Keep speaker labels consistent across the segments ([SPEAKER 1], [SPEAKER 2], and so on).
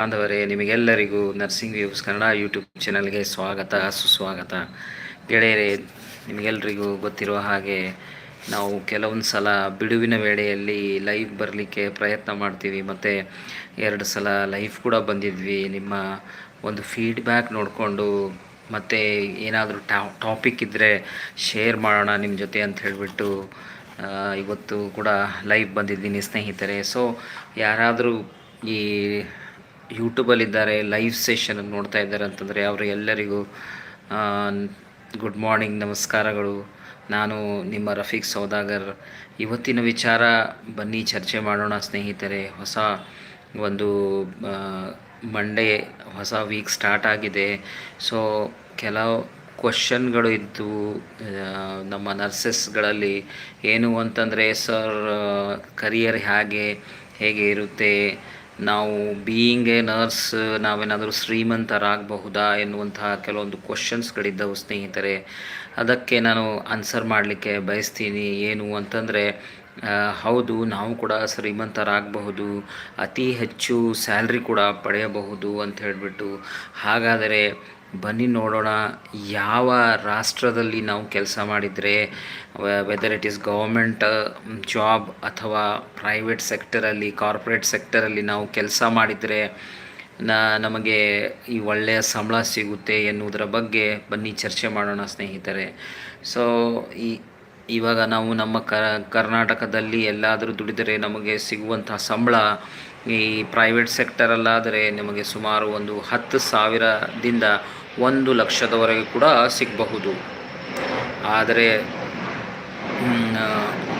[SPEAKER 1] ಬಾಂಧವರೇ ನಿಮಗೆಲ್ಲರಿಗೂ nursing views Kannada YouTube ಚಾನಲ್ಗೆ ಸ್ವಾಗತ, ಸುಸ್ವಾಗತ. ಗೆಳೆಯರೇ ನಿಮಗೆಲ್ಲರಿಗೂ ಗೊತ್ತಿರುವ ಹಾಗೆ ನಾವು ಕೆಲವೊಂದು ಸಲ ಬಿಡುವಿನ ವೇಳೆಯಲ್ಲಿ ಲೈವ್ ಬರಲಿಕ್ಕೆ ಪ್ರಯತ್ನ ಮಾಡ್ತೀವಿ. ಮತ್ತು ಎರಡು ಸಲ ಲೈವ್ ಕೂಡ ಬಂದಿದ್ವಿ. ನಿಮ್ಮ ಒಂದು ಫೀಡ್ಬ್ಯಾಕ್ ನೋಡಿಕೊಂಡು ಮತ್ತು ಏನಾದರೂ ಟಾಪಿಕ್ ಇದ್ದರೆ ಶೇರ್ ಮಾಡೋಣ ನಿಮ್ಮ ಜೊತೆ ಅಂತ ಹೇಳಿಬಿಟ್ಟು ಇವತ್ತು ಕೂಡ ಲೈವ್ ಬಂದಿದ್ದೀನಿ ಸ್ನೇಹಿತರೆ. ಸೊ, ಯಾರಾದರೂ ಈ ಯೂಟ್ಯೂಬಲ್ಲಿದ್ದಾರೆ ಲೈವ್ ಸೆಷನ್ ನೋಡ್ತಾ ಇದ್ದಾರೆ ಅಂತಂದರೆ ಅವರು ಎಲ್ಲರಿಗೂ ಗುಡ್ ಮಾರ್ನಿಂಗ್ ನಮಸ್ಕಾರಗಳು. ನಾನು ನಿಮ್ಮ ರಫೀಕ್ ಸೌದಾಗರ್. ಇವತ್ತಿನ ವಿಚಾರ ಬನ್ನಿ, ಚರ್ಚೆ ಮಾಡೋಣ ಸ್ನೇಹಿತರೆ. ಹೊಸ ಒಂದು ಮಂಡೇ ಹೊಸ ವೀಕ್ ಸ್ಟಾರ್ಟ್ ಆಗಿದೆ. ಸೊ ಕೆಲವು ಕ್ವಶನ್ಗಳು ಇದ್ದು ನಮ್ಮ ನರ್ಸಸ್ಗಳಲ್ಲಿ ಏನು ಅಂತಂದರೆ ಸರ್ ಕರಿಯರ್ ಹೇಗೆ ಹೇಗೆ ಇರುತ್ತೆ? ನಾವು ಬೀಯಿಂಗ್ ಎ ನರ್ಸ್ ನಾವೇನಾದರೂ ಶ್ರೀಮಂತರಾಗಬಹುದಾ ಎನ್ನುವಂತಹ ಕೆಲವೊಂದು ಕ್ವಶನ್ಸ್ಗಳಿದ್ದವು ಸ್ನೇಹಿತರೆ. ಅದಕ್ಕೆ ನಾನು ಆನ್ಸರ್ ಮಾಡಲಿಕ್ಕೆ ಬಯಸ್ತೀನಿ. ಏನು ಅಂತಂದರೆ ಹೌದು, ನಾವು ಕೂಡ ಶ್ರೀಮಂತರಾಗಬಹುದು. ಅತಿ ಹೆಚ್ಚು ಸ್ಯಾಲ್ರಿ ಕೂಡ ಪಡೆಯಬಹುದು ಅಂತ ಹೇಳಿಬಿಟ್ಟು. ಹಾಗಾದರೆ ಬನ್ನಿ ನೋಡೋಣ, ಯಾವ ರಾಷ್ಟ್ರದಲ್ಲಿ ನಾವು ಕೆಲಸ ಮಾಡಿದರೆ whether it is government job ಅಥವಾ ಪ್ರೈವೇಟ್ ಸೆಕ್ಟರಲ್ಲಿ ಕಾರ್ಪೊರೇಟ್ ಸೆಕ್ಟರಲ್ಲಿ ನಾವು ಕೆಲಸ ಮಾಡಿದರೆ ನಮಗೆ ಈ ಒಳ್ಳೆಯ ಸಂಬಳ ಸಿಗುತ್ತೆ ಎನ್ನುವುದರ ಬಗ್ಗೆ ಬನ್ನಿ ಚರ್ಚೆ ಮಾಡೋಣ ಸ್ನೇಹಿತರೆ. ಸೊ ಈ, ಇವಾಗ ನಾವು ನಮ್ಮ ಕರ್ನಾಟಕದಲ್ಲಿ ಎಲ್ಲಾದರೂ ದುಡಿದರೆ ನಮಗೆ ಸಿಗುವಂಥ ಸಂಬಳ ಈ ಪ್ರೈವೇಟ್ ಸೆಕ್ಟರಲ್ಲಾದರೆ ನಿಮಗೆ ಸುಮಾರು ಒಂದು ಹತ್ತು ಸಾವಿರದಿಂದ ಒಂದು ಲಕ್ಷದವರೆಗೆ ಕೂಡ ಸಿಗಬಹುದು. ಆದರೆ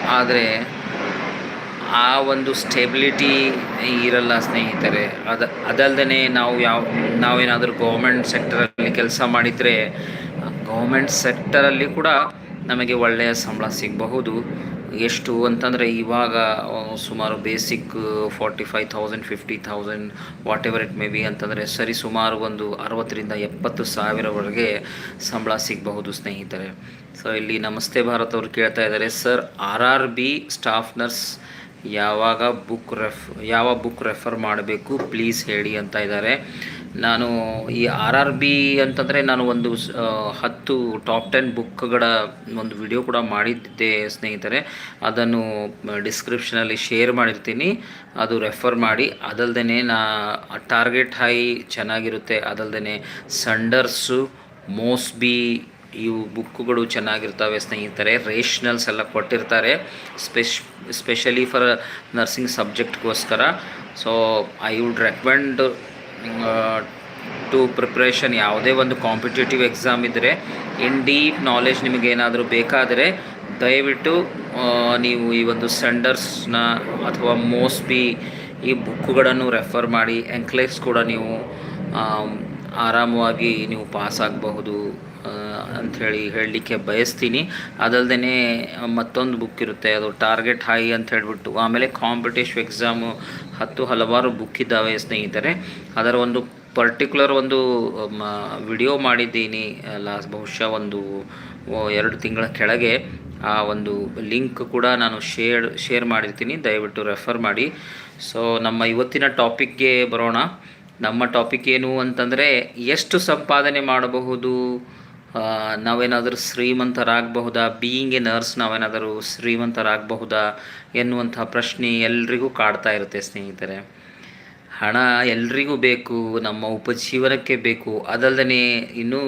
[SPEAKER 1] ಆದರೆ ಆ ಒಂದು ಸ್ಟೆಬಿಲಿಟಿ ಇರಲ್ಲ ಸ್ನೇಹಿತರೆ. ಅದು ಅದಲ್ಲದೆ ನಾವು ಯಾವ, ನಾವೇನಾದರೂ ಗೌರ್ಮೆಂಟ್ ಸೆಕ್ಟರಲ್ಲಿ ಕೆಲಸ ಮಾಡಿದರೆ ಗೌರ್ಮೆಂಟ್ ಸೆಕ್ಟರಲ್ಲಿ ಕೂಡ ನಮಗೆ ಒಳ್ಳೆಯ ಸಂಬಳ ಸಿಗಬಹುದು. ಎಷ್ಟು ಅಂತಂದರೆ ಇವಾಗ ಸುಮಾರು basic forty five thousand fifty thousand whatever it may be ಅಂತಂದರೆ ಸರಿ ಸುಮಾರು ಒಂದು ಅರವತ್ತರಿಂದ ಎಪ್ಪತ್ತು ಸಾವಿರವರೆಗೆ ಸಂಬಳ ಸಿಗಬಹುದು ಸ್ನೇಹಿತರೆ. ಸೊ ಇಲ್ಲಿ ನಮಸ್ತೆ ಭಾರತ್ ಅವರು ಕೇಳ್ತಾ ಇದ್ದಾರೆ, sir R R B staff nurse ಯಾವಾಗ ಬುಕ್ ರೆಫ್ ಯಾವ ಬುಕ್ ರೆಫರ್ ಮಾಡಬೇಕು? ಪ್ಲೀಸ್ ಹೇಳಿ ಅಂತ ಇದ್ದಾರೆ. ನಾನು ಈ ಆರ್ ಆರ್ ಬಿ ಅಂತಂದರೆ ನಾನು ಒಂದು ಹತ್ತು ಟಾಪ್ ಟೆನ್ ಬುಕ್ಗಳ ಒಂದು ವಿಡಿಯೋ ಕೂಡ ಮಾಡಿದ್ದೆ ಸ್ನೇಹಿತರೆ. ಅದನ್ನು ಡಿಸ್ಕ್ರಿಪ್ಷನಲ್ಲಿ ಶೇರ್ ಮಾಡಿರ್ತೀನಿ. ಅದು ರೆಫರ್ ಮಾಡಿ. ಅದಲ್ದೇ ನಾ ಟಾರ್ಗೆಟ್ ಹೈ ಚೆನ್ನಾಗಿರುತ್ತೆ. ಅದಲ್ದೇ ಸಂಡರ್ಸು ಮೋಸ್ಬಿ ಇವು ಬುಕ್ಕುಗಳು ಚೆನ್ನಾಗಿರ್ತವೆ ಸ್ನೇಹಿತರೆ. ರೇಷನಲ್ಸ್ ಎಲ್ಲ ಕೊಟ್ಟಿರ್ತಾರೆ. ಸ್ಪೆಷ್ specially for nursing ಸಬ್ಜೆಕ್ಟ್ಗೋಸ್ಕರ so I would recommend to preparation ಯಾವುದೇ ಒಂದು ಕಾಂಪಿಟೇಟಿವ್ ಎಕ್ಸಾಮ್ ಇದ್ದರೆ ಇನ್ ಡೀಪ್ ನಾಲೆಜ್ ನಿಮಗೇನಾದರೂ ಬೇಕಾದರೆ, ದಯವಿಟ್ಟು ನೀವು ಈ ಒಂದು ಸೆಂಡರ್ಸ್ನ ಅಥವಾ ಮೋಸ್ಬಿ ಈ ಬುಕ್ಕುಗಳನ್ನು ರೆಫರ್ ಮಾಡಿ ಎಂಕ್ಲೇಸ್ ಕೂಡ ನೀವು ಆರಾಮವಾಗಿ ನೀವು ಪಾಸ್ ಆಗಬಹುದು ಅಂಥೇಳಿ ಹೇಳಲಿಕ್ಕೆ ಬಯಸ್ತೀನಿ. ಅದಲ್ಲದೆ ಮತ್ತೊಂದು ಬುಕ್ ಇರುತ್ತೆ, ಅದು ಟಾರ್ಗೆಟ್ ಹೈ ಅಂತ ಹೇಳಿಬಿಟ್ಟು, ಆಮೇಲೆ ಕಾಂಪಿಟೇಟಿವ್ ಎಕ್ಸಾಮು ಹತ್ತು ಹಲವಾರು ಬುಕ್ ಇದ್ದಾವೆ ಸ್ನೇಹಿತರೆ. ಅದರ ಒಂದು ಪರ್ಟಿಕ್ಯುಲರ್ ಒಂದು ವಿಡಿಯೋ ಮಾಡಿದ್ದೀನಿ. ಲಾಸ್ಟ್ ಬಹುಶಃ ಒಂದು ಎರಡು ತಿಂಗಳ ಕೆಳಗೆ ಆ ಒಂದು ಲಿಂಕ್ ಕೂಡ ನಾನು ಶೇರ್ ಶೇರ್ ಮಾಡಿರ್ತೀನಿ. ದಯವಿಟ್ಟು ರೆಫರ್ ಮಾಡಿ. ಸೊ ನಮ್ಮ ಇವತ್ತಿನ ಟಾಪಿಕ್ಗೆ ಬರೋಣ. ನಮ್ಮ ಟಾಪಿಕ್ ಏನು ಅಂತಂದರೆ, ಎಷ್ಟು ಸಂಪಾದನೆ ಮಾಡಬಹುದು? ನಾವೇನಾದರೂ ಶ್ರೀಮಂತರಾಗಬಹುದಾ? ಬೀಯಿಂಗ್ ಎ ನರ್ಸ್ ನಾವೇನಾದರೂ ಶ್ರೀಮಂತರಾಗಬಹುದಾ? ಎನ್ನುವಂಥ ಪ್ರಶ್ನೆ ಎಲ್ರಿಗೂ ಕಾಡ್ತಾ ಇರುತ್ತೆ ಸ್ನೇಹಿತರೆ. ಹಣ ಎಲ್ರಿಗೂ ಬೇಕು, ನಮ್ಮ ಉಪಜೀವನಕ್ಕೆ ಬೇಕು. ಅದಲ್ಲದೆ ಇನ್ನೂ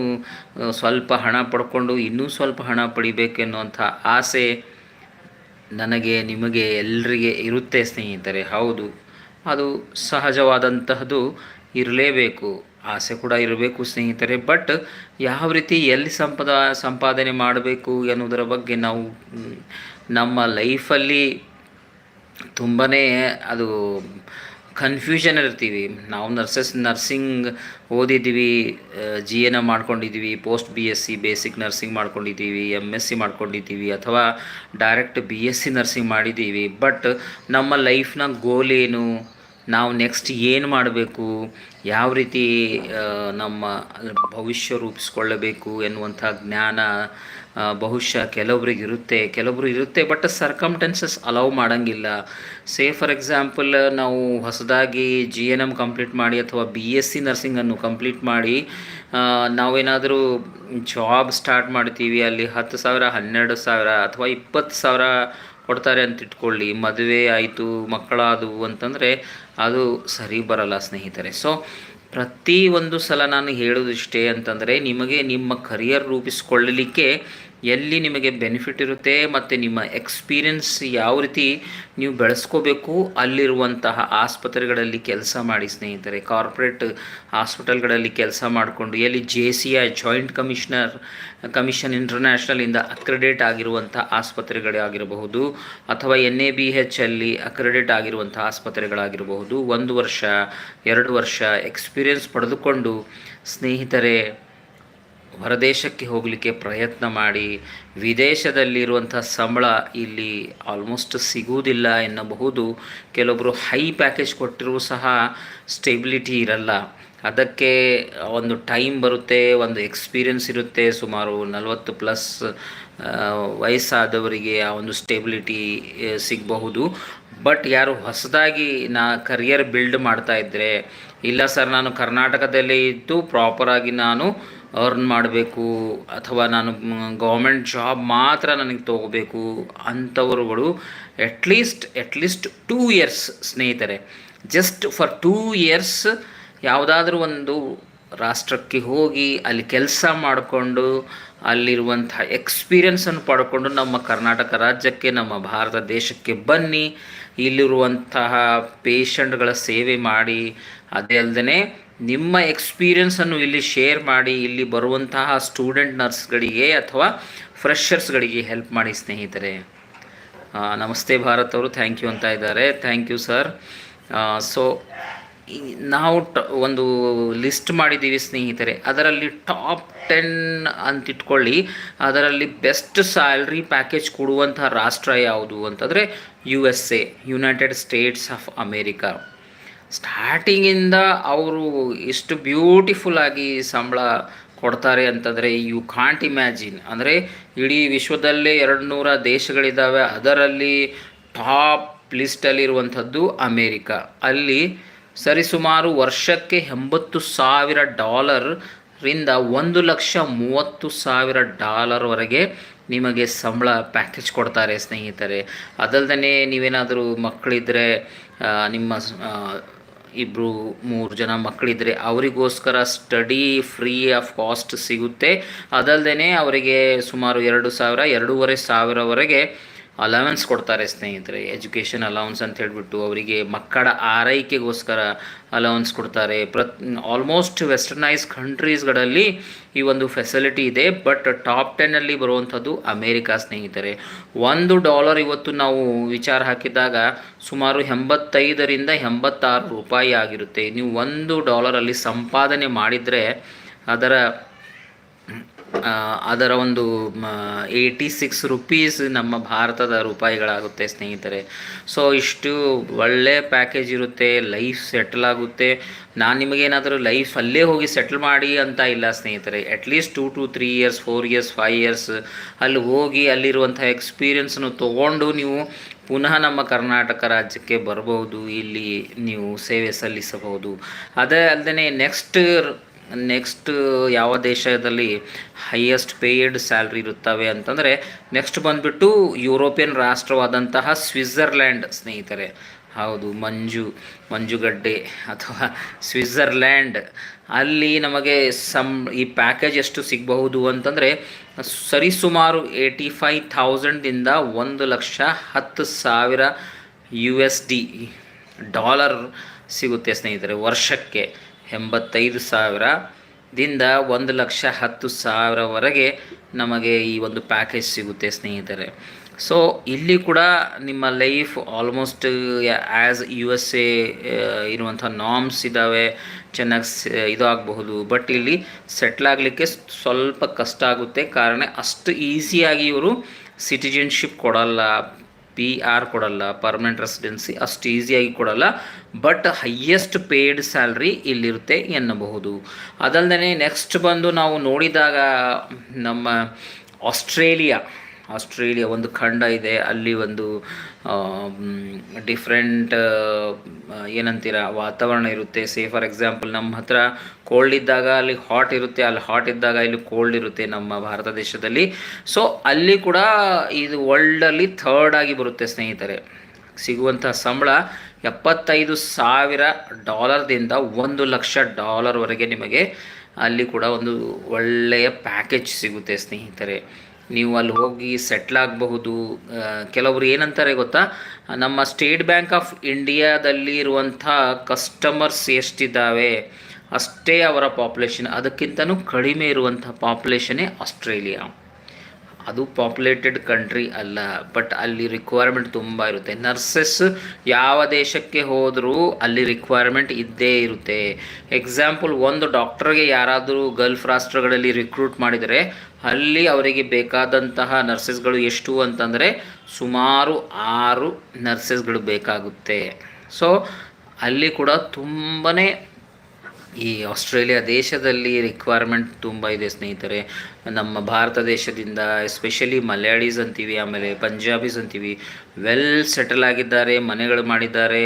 [SPEAKER 1] ಸ್ವಲ್ಪ ಹಣ ಪಡ್ಕೊಂಡು ಇನ್ನೂ ಸ್ವಲ್ಪ ಹಣ ಪಡಿಬೇಕೆನ್ನುವಂಥ ಆಸೆ ನನಗೆ, ನಿಮಗೆ ಎಲ್ರಿಗೆ ಇರುತ್ತೆ ಸ್ನೇಹಿತರೆ. ಹೌದು, ಅದು ಸಹಜವಾದಂತಹದ್ದು ಇರಲೇಬೇಕು. ಆಸೆ ಕೂಡ ಇರಬೇಕು ಸ್ನೇಹಿತರೆ. ಬಟ್ ಯಾವ ರೀತಿ ಎಲ್ಲಿ ಸಂಪದ, ಸಂಪಾದನೆ ಮಾಡಬೇಕು ಎನ್ನುವುದರ ಬಗ್ಗೆ ನಾವು, ನಮ್ಮ ಲೈಫಲ್ಲಿ ತುಂಬಾ ಅದು ಕನ್ಫ್ಯೂಷನ್ ಇರ್ತೀವಿ. ನಾವು ನರ್ಸಸ್ ನರ್ಸಿಂಗ್ ಓದಿದ್ದೀವಿ ಜಿ ಎನ್ ಮಾಡ್ಕೊಂಡಿದ್ದೀವಿ post B S C basic nursing ಮಾಡ್ಕೊಂಡಿದ್ದೀವಿ ಎಂ ಎಸ್ ಸಿ ಮಾಡ್ಕೊಂಡಿದ್ದೀವಿ, ಅಥವಾ direct B S C nursing ಮಾಡಿದ್ದೀವಿ. ಬಟ್ ನಮ್ಮ ಲೈಫ್ನ ಗೋಲ್ ಏನು? ನಾವು ನೆಕ್ಸ್ಟ್ ಏನು ಮಾಡಬೇಕು? ಯಾವ ರೀತಿ ನಮ್ಮ ಭವಿಷ್ಯ ರೂಪಿಸ್ಕೊಳ್ಳಬೇಕು ಎನ್ನುವಂಥ ಜ್ಞಾನ ಬಹುಶಃ ಕೆಲವರಿಗೆ ಇರುತ್ತೆ. ಕೆಲವರು ಇರುತ್ತೆ ಬಟ್ ಸರ್ಕಮ್ಟೆನ್ಸಸ್ ಅಲೌ ಮಾಡೋಂಗಿಲ್ಲ. ಸೇ ಫಾರ್ ಎಕ್ಸಾಂಪಲ್ ನಾವು ಹೊಸದಾಗಿ ಜಿ ಎನ್ ಎಂ ಕಂಪ್ಲೀಟ್ ಮಾಡಿ ಅಥವಾ ಬಿ ಎಸ್ ಸಿ ನರ್ಸಿಂಗನ್ನು ಕಂಪ್ಲೀಟ್ ಮಾಡಿ ನಾವೇನಾದರೂ ಜಾಬ್ ಸ್ಟಾರ್ಟ್ ಮಾಡ್ತೀವಿ ಅಲ್ಲಿ ಹತ್ತು ಸಾವಿರ, ಹನ್ನೆರಡು ಸಾವಿರ ಅಥವಾ ಇಪ್ಪತ್ತು ಸಾವಿರ ಕೊಡ್ತಾರೆ ಅಂತ ಇಟ್ಕೊಳ್ಳಿ, ಮದುವೆ ಆಯಿತು, ಮಕ್ಕಳಾದವು ಅಂತಂದರೆ ಅದು ಸರಿ ಬರಲ್ಲ ಸ್ನೇಹಿತರೆ. ಸೊ ಪ್ರತಿ ಒಂದು ಸಲ ನಾನು ಹೇಳೋದು ಇಷ್ಟೇ ಅಂತಂದರೆ ನಿಮಗೆ ನಿಮ್ಮ ಕರಿಯರ್ ರೂಪಿಸ್ಕೊಳ್ಳಲಿಕ್ಕೆ ಎಲ್ಲಿ ನಿಮಗೆ ಬೆನಿಫಿಟ್ ಇರುತ್ತೆ ಮತ್ತು ನಿಮ್ಮ ಎಕ್ಸ್ಪೀರಿಯನ್ಸ್ ಯಾವ ರೀತಿ ನೀವು ಬೆಳೆಸ್ಕೋಬೇಕು, ಅಲ್ಲಿರುವಂತಹ ಆಸ್ಪತ್ರೆಗಳಲ್ಲಿ ಕೆಲಸ ಮಾಡಿ ಸ್ನೇಹಿತರೆ ಕಾರ್ಪೊರೇಟ್ ಹಾಸ್ಪಿಟಲ್ಗಳಲ್ಲಿ ಕೆಲಸ ಮಾಡಿಕೊಂಡು, ಎಲ್ಲಿ J C I joint commissioner commission ಇಂಟರ್ನ್ಯಾಷನಲಿಂದ accredit ಆಗಿರುವಂಥ ಆಸ್ಪತ್ರೆಗಳಾಗಿರಬಹುದು, ಅಥವಾ ಎನ್ ಎ ಬಿ ಹೆಚ್ ಅಲ್ಲಿ ಅಕ್ರೆಡೇಟ್ ಆಗಿರುವಂಥ ಆಸ್ಪತ್ರೆಗಳಾಗಿರಬಹುದು, ಒಂದು ವರ್ಷ, ಎರಡು ವರ್ಷ ಎಕ್ಸ್ಪೀರಿಯನ್ಸ್ ಪಡೆದುಕೊಂಡು ಸ್ನೇಹಿತರೆ ಹೊರದೇಶಕ್ಕೆ ಹೋಗಲಿಕ್ಕೆ ಪ್ರಯತ್ನ ಮಾಡಿ ವಿದೇಶದಲ್ಲಿರುವಂಥ ಸಂಬಳ ಇಲ್ಲಿ ಆಲ್ಮೋಸ್ಟ್ ಸಿಗುವುದಿಲ್ಲ ಎನ್ನಬಹುದು. ಕೆಲವೊಬ್ಬರು ಹೈ ಪ್ಯಾಕೇಜ್ ಕೊಟ್ಟಿರೂ ಸಹ ಸ್ಟೆಬಿಲಿಟಿ ಇರಲ್ಲ. ಅದಕ್ಕೆ ಒಂದು ಟೈಮ್ ಬರುತ್ತೆ, ಒಂದು ಎಕ್ಸ್ಪೀರಿಯನ್ಸ್ ಇರುತ್ತೆ. ಸುಮಾರು ನಲವತ್ತು ಪ್ಲಸ್ ವಯಸ್ಸಾದವರಿಗೆ ಆ ಒಂದು ಸ್ಟೆಬಿಲಿಟಿ ಸಿಗಬಹುದು. ಬಟ್ ಯಾರು ಹೊಸದಾಗಿ ನಾ ಕರಿಯರ್ ಬಿಲ್ಡ್ ಮಾಡ್ತಾ ಇದ್ದರೆ ಇಲ್ಲ ಸರ್ ನಾನು ಕರ್ನಾಟಕದಲ್ಲಿ ಇದ್ದು ಪ್ರಾಪರಾಗಿ ನಾನು ಅರ್ನ್ ಮಾಡಬೇಕು ಅಥವಾ ನಾನು ಗೌರ್ಮೆಂಟ್ ಜಾಬ್ ಮಾತ್ರ ನನಗೆ ತಗೋಬೇಕು ಅಂಥವರುಗಳು at least at least two years ಸ್ನೇಹಿತರೆ. ಜಸ್ಟ್ ಫಾರ್ ಟೂ ಇಯರ್ಸ್ ಯಾವುದಾದ್ರೂ ಒಂದು ರಾಷ್ಟ್ರಕ್ಕೆ ಹೋಗಿ ಅಲ್ಲಿ ಕೆಲಸ ಮಾಡಿಕೊಂಡು ಅಲ್ಲಿರುವಂಥ ಎಕ್ಸ್ಪೀರಿಯನ್ಸನ್ನು ಪಡ್ಕೊಂಡು ನಮ್ಮ ಕರ್ನಾಟಕ ರಾಜ್ಯಕ್ಕೆ, ನಮ್ಮ ಭಾರತ ದೇಶಕ್ಕೆ ಬನ್ನಿ, ಇಲ್ಲಿರುವಂತಹ ಪೇಷಂಟ್ಗಳ ಸೇವೆ ಮಾಡಿ, ಅದೇ ಅಲ್ಲದೆ ನಿಮ್ಮ ಎಕ್ಸ್ಪೀರಿಯನ್ಸನ್ನು ಇಲ್ಲಿ ಶೇರ್ ಮಾಡಿ, ಇಲ್ಲಿ ಬರುವಂತಹ ಸ್ಟೂಡೆಂಟ್ ನರ್ಸ್ಗಳಿಗೆ ಅಥವಾ ಫ್ರೆಷರ್ಸ್ಗಳಿಗೆ ಹೆಲ್ಪ್ ಮಾಡಿ ಸ್ನೇಹಿತರೆ. ನಮಸ್ತೆ ಭಾರತ್ ಅವರು ಥ್ಯಾಂಕ್ ಯು ಅಂತ ಇದ್ದಾರೆ. ಥ್ಯಾಂಕ್ ಯು ಸರ್ ಸೊ ನಾವು ಟ, ಒಂದು ಲಿಸ್ಟ್ ಮಾಡಿದ್ದೀವಿ ಸ್ನೇಹಿತರೆ. ಅದರಲ್ಲಿ ಟಾಪ್ ಟೆನ್ ಅಂತ ಇಟ್ಕೊಳ್ಳಿ. ಅದರಲ್ಲಿ ಬೆಸ್ಟ್ ಸ್ಯಾಲ್ರಿ ಪ್ಯಾಕೇಜ್ ಕೊಡುವಂಥ ರಾಷ್ಟ್ರ ಯಾವುದು ಅಂತಂದರೆ U S A United States of America ಸ್ಟಾರ್ಟಿಂಗಿಂದ ಅವರು ಎಷ್ಟು ಬ್ಯೂಟಿಫುಲ್ ಆಗಿ ಸಂಬಳ ಕೊಡ್ತಾರೆ ಅಂತಂದರೆ, ಯು ಕಾಂಟ್ ಇಮ್ಯಾಜಿನ್. ಅಂದರೆ, ಇಡೀ ವಿಶ್ವದಲ್ಲೇ ಎರಡು ನೂರ ದೇಶಗಳಿದ್ದಾವೆ, ಅದರಲ್ಲಿ ಟಾಪ್ ಲಿಸ್ಟಲ್ಲಿರುವಂಥದ್ದು ಅಮೇರಿಕ. ಅಲ್ಲಿ ಸರಿಸುಮಾರು ವರ್ಷಕ್ಕೆ ಎಂಬತ್ತು ಸಾವಿರ ಡಾಲರ್ರಿಂದ ಒಂದು ಲಕ್ಷ ಮೂವತ್ತು ಸಾವಿರ ಡಾಲರ್ವರೆಗೆ ನಿಮಗೆ ಸಂಬಳ ಪ್ಯಾಕೇಜ್ ಕೊಡ್ತಾರೆ ಸ್ನೇಹಿತರೆ. ಅದಲ್ಲದೆ ನೀವೇನಾದರೂ ಮಕ್ಕಳಿದ್ದರೆ ನಿಮ್ಮ ಇಬ್ಬರು ಮೂರು ಜನ ಮಕ್ಕಳಿದ್ರೆ ಅವರಿಗೋಸ್ಕರ ಸ್ಟಡಿ ಫ್ರೀ ಆಫ್ ಕಾಸ್ಟ್ ಸಿಗುತ್ತೆ. ಅದಲ್ಲದೆ ಅವರಿಗೆ ಸುಮಾರು ಎರಡು ಸಾವಿರ, ಎರಡೂವರೆ ಸಾವಿರವರೆಗೆ ಅಲವೆನ್ಸ್ ಕೊಡ್ತಾರೆ ಸ್ನೇಹಿತರೆ ಎಜುಕೇಷನ್ ಅಲೌನ್ಸ್ ಅಂತ ಹೇಳಿಬಿಟ್ಟು ಅವರಿಗೆ ಮಕ್ಕಳ ಆರೈಕೆಗೋಸ್ಕರ ಅಲೌನ್ಸ್ ಕೊಡ್ತಾರೆ. ಪ್ರತ್ ಆಲ್ಮೋಸ್ಟ್ ವೆಸ್ಟರ್ನೈಸ್ ಕಂಟ್ರೀಸ್ಗಳಲ್ಲಿ ಈ ಒಂದು ಫೆಸಿಲಿಟಿ ಇದೆ ಬಟ್ ಟಾಪ್ ಟೆನ್ನಲ್ಲಿ ಬರುವಂಥದ್ದು ಅಮೇರಿಕಾ ಸ್ನೇಹಿತರೆ. ಒಂದು ಡಾಲರ್ ಇವತ್ತು ನಾವು ವಿಚಾರ ಹಾಕಿದಾಗ ಸುಮಾರು ಎಂಬತ್ತೈದರಿಂದ ಎಂಬತ್ತಾರು ರೂಪಾಯಿ ಆಗಿರುತ್ತೆ. ನೀವು ಒಂದು ಡಾಲರಲ್ಲಿ ಸಂಪಾದನೆ ಮಾಡಿದರೆ ಅದರ ಅದರ ಒಂದು ಏಯ್ಟಿ ಸಿಕ್ಸ್ ರುಪೀಸ್ ನಮ್ಮ ಭಾರತದ ರೂಪಾಯಿಗಳಾಗುತ್ತೆ ಸ್ನೇಹಿತರೆ. ಸೊ ಇಷ್ಟು ಒಳ್ಳೆ ಪ್ಯಾಕೇಜ್ ಇರುತ್ತೆ ಲೈಫ್ ಸೆಟ್ಲ್ ಆಗುತ್ತೆ. ನಾನು ನಿಮಗೇನಾದರೂ ಲೈಫ್ ಅಲ್ಲೇ ಹೋಗಿ ಸೆಟ್ಲ್ ಮಾಡಿ ಅಂತ ಇಲ್ಲ ಸ್ನೇಹಿತರೆ. At least two to three years four years five years ಅಲ್ಲಿ ಹೋಗಿ ಅಲ್ಲಿರುವಂಥ ಎಕ್ಸ್ಪೀರಿಯನ್ಸನ್ನು ತೊಗೊಂಡು ನೀವು ಪುನಃ ನಮ್ಮ ಕರ್ನಾಟಕ ರಾಜ್ಯಕ್ಕೆ ಬರಬಹುದು ಇಲ್ಲಿ ನೀವು ಸೇವೆ ಸಲ್ಲಿಸಬಹುದು. ಅದೇ ಅಲ್ಲದೆ ನೆಕ್ಸ್ಟ್ ನೆಕ್ಸ್ಟ್ ಯಾವ ದೇಶದಲ್ಲಿ ಹೈಯೆಸ್ಟ್ ಪೇಯ್ಡ್ ಸ್ಯಾಲ್ರಿ ಇರುತ್ತವೆ ಅಂತಂದರೆ ನೆಕ್ಸ್ಟ್ ಬಂದುಬಿಟ್ಟು ಯುರೋಪಿಯನ್ ರಾಷ್ಟ್ರವಾದಂತಹ ಸ್ವಿಟ್ಜರ್ಲ್ಯಾಂಡ್ ಸ್ನೇಹಿತರೆ. ಹೌದು, ಮಂಜು, ಮಂಜುಗಡ್ಡೆ ಅಥವಾ ಸ್ವಿಟ್ಜರ್ಲ್ಯಾಂಡ್. ಅಲ್ಲಿ ನಮಗೆ ಸಮ್, ಈ ಪ್ಯಾಕೇಜ್ ಎಷ್ಟು ಸಿಗಬಹುದು ಅಂತಂದರೆ ಸರಿಸುಮಾರು ಏಯ್ಟಿ ಫೈವ್ ಥೌಸಂಡಿಂದ ಒಂದು ಲಕ್ಷ ಹತ್ತು ಸಾವಿರ ಯು ಎಸ್ ಡಿ ಡಾಲರ್ ಸಿಗುತ್ತೆ ಸ್ನೇಹಿತರೆ, ವರ್ಷಕ್ಕೆ. ಎಂಬತ್ತೈದು ಸಾವಿರದಿಂದ ಒಂದು ಲಕ್ಷ ಹತ್ತು ಸಾವಿರವರೆಗೆ ನಮಗೆ ಈ ಒಂದು ಪ್ಯಾಕೇಜ್ ಸಿಗುತ್ತೆ ಸ್ನೇಹಿತರೆ. ಸೊ ಇಲ್ಲಿ ಕೂಡ ನಿಮ್ಮ life almost as U S A ಇರುವಂಥ ನಾಮ್ಸ್ ಇದ್ದಾವೆ ಚೆನ್ನಾಗಿ ಸ- ಇದು ಆಗಬಹುದು ಬಟ್ ಇಲ್ಲಿ ಸೆಟ್ಲ್ ಆಗಲಿಕ್ಕೆ ಸ್ವಲ್ಪ ಕಷ್ಟ ಆಗುತ್ತೆ. ಕಾರಣ ಅಷ್ಟು ಈಸಿಯಾಗಿ ಇವರು ಸಿಟಿಜನ್ಶಿಪ್ ಕೊಡಲ್ಲ. ಪಿ ಆರ್ ಕೊಡಲ್ಲ ಪರ್ಮನೆಂಟ್ ರೆಸಿಡೆನ್ಸಿ ಅಷ್ಟು ಈಸಿಯಾಗಿ ಕೊಡಲ್ಲ ಬಟ್ ಹೈಯೆಸ್ಟ್ ಪೇಯ್ಡ್ ಸ್ಯಾಲ್ರಿ ಇಲ್ಲಿರುತ್ತೆ ಎನ್ನಬಹುದು. ಅದಲ್ಲದೆ ನೆಕ್ಸ್ಟ್ ಬಂದು ನಾವು ನೋಡಿದಾಗ ನಮ್ಮ ಆಸ್ಟ್ರೇಲಿಯಾ ಆಸ್ಟ್ರೇಲಿಯಾ ಒಂದು ಖಂಡ ಇದೆ, ಅಲ್ಲಿ ಒಂದು ಡಿಫ್ರೆಂಟ್ ಏನಂತೀರ, ವಾತಾವರಣ ಇರುತ್ತೆ. ಸೇ ಫಾರ್ ಎಕ್ಸಾಂಪಲ್ ನಮ್ಮ ಹತ್ರ ಕೋಲ್ಡ್ ಇದ್ದಾಗ ಅಲ್ಲಿ ಹಾಟ್ ಇರುತ್ತೆ, ಅಲ್ಲಿ ಹಾಟ್ ಇದ್ದಾಗ ಇಲ್ಲಿ ಕೋಲ್ಡ್ ಇರುತ್ತೆ ನಮ್ಮ ಭಾರತ ದೇಶದಲ್ಲಿ. ಸೊ ಅಲ್ಲಿ ಕೂಡ ಇದು ವರ್ಲ್ಡಲ್ಲಿ ಥರ್ಡ್ ಆಗಿ ಬರುತ್ತೆ ಸ್ನೇಹಿತರೆ. ಸಿಗುವಂತಹ ಸಂಬಳ ಎಪ್ಪತ್ತೈದು ಸಾವಿರ ಡಾಲರ್ದಿಂದ ಒಂದು ಲಕ್ಷ ಡಾಲರ್ವರೆಗೆ ನಿಮಗೆ ಅಲ್ಲಿ ಕೂಡ ಒಂದು ಒಳ್ಳೆಯ ಪ್ಯಾಕೇಜ್ ಸಿಗುತ್ತೆ ಸ್ನೇಹಿತರೆ. ನೀವು ಅಲ್ಲಿ ಹೋಗಿ ಸೆಟ್ಲ್ ಆಗಬಹುದು. ಕೆಲವರು ಏನಂತಾರೆ ಗೊತ್ತಾ? ನಮ್ಮ ಸ್ಟೇಟ್ ಬ್ಯಾಂಕ್ ಆಫ್ ಇಂಡಿಯಾದಲ್ಲಿ ಇರುವಂಥ ಕಸ್ಟಮರ್ಸ್ ಎಷ್ಟಿದ್ದಾವೆ? ಅಷ್ಟೇ ಅವರ ಪಾಪ್ಯುಲೇಷನ್ ಅದಕ್ಕಿಂತನೂ ಕಡಿಮೆ ಇರುವಂಥ ಪಾಪ್ಯುಲೇಷನೇ ಆಸ್ಟ್ರೇಲಿಯಾ ಅದು ಪಾಪ್ಯುಲೇಟೆಡ್ ಕಂಟ್ರಿ ಅಲ್ಲ ಬಟ್ ಅಲ್ಲಿ ರಿಕ್ವೈರ್ಮೆಂಟ್ ತುಂಬ ಇರುತ್ತೆ. ನರ್ಸಸ್ ಯಾವ ದೇಶಕ್ಕೆ ಹೋದರೂ ಅಲ್ಲಿ ರಿಕ್ವೈರ್ಮೆಂಟ್ ಇದ್ದೇ ಇರುತ್ತೆ. ಎಕ್ಸಾಂಪಲ್ ಒಂದು ಡಾಕ್ಟರ್ಗೆ ಯಾರಾದರೂ ಗಲ್ಫ್ ರಾಷ್ಟ್ರಗಳಲ್ಲಿ ರಿಕ್ರೂಟ್ ಮಾಡಿದರೆ ಅಲ್ಲಿ ಅವರಿಗೆ ಬೇಕಾದಂತಹ ನರ್ಸಸ್ಗಳು ಎಷ್ಟು ಅಂತಂದರೆ ಸುಮಾರು ಆರು ನರ್ಸಸ್ಗಳು ಬೇಕಾಗುತ್ತೆ. ಸೊ ಅಲ್ಲಿ ಕೂಡ ತುಂಬಾ ಈ ಆಸ್ಟ್ರೇಲಿಯಾ ದೇಶದಲ್ಲಿ ರಿಕ್ವೈರ್ಮೆಂಟ್ ತುಂಬ ಇದೆ ಸ್ನೇಹಿತರೆ. ನಮ್ಮ ಭಾರತ ದೇಶದಿಂದ ಎಸ್ಪೆಷಲಿ ಮಲಯಾಳೀಸ್ ಅಂತೀವಿ, ಆಮೇಲೆ ಪಂಜಾಬೀಸ್ ಅಂತೀವಿ ವೆಲ್ ಸೆಟಲ್ ಆಗಿದ್ದಾರೆ, ಮನೆಗಳು ಮಾಡಿದ್ದಾರೆ.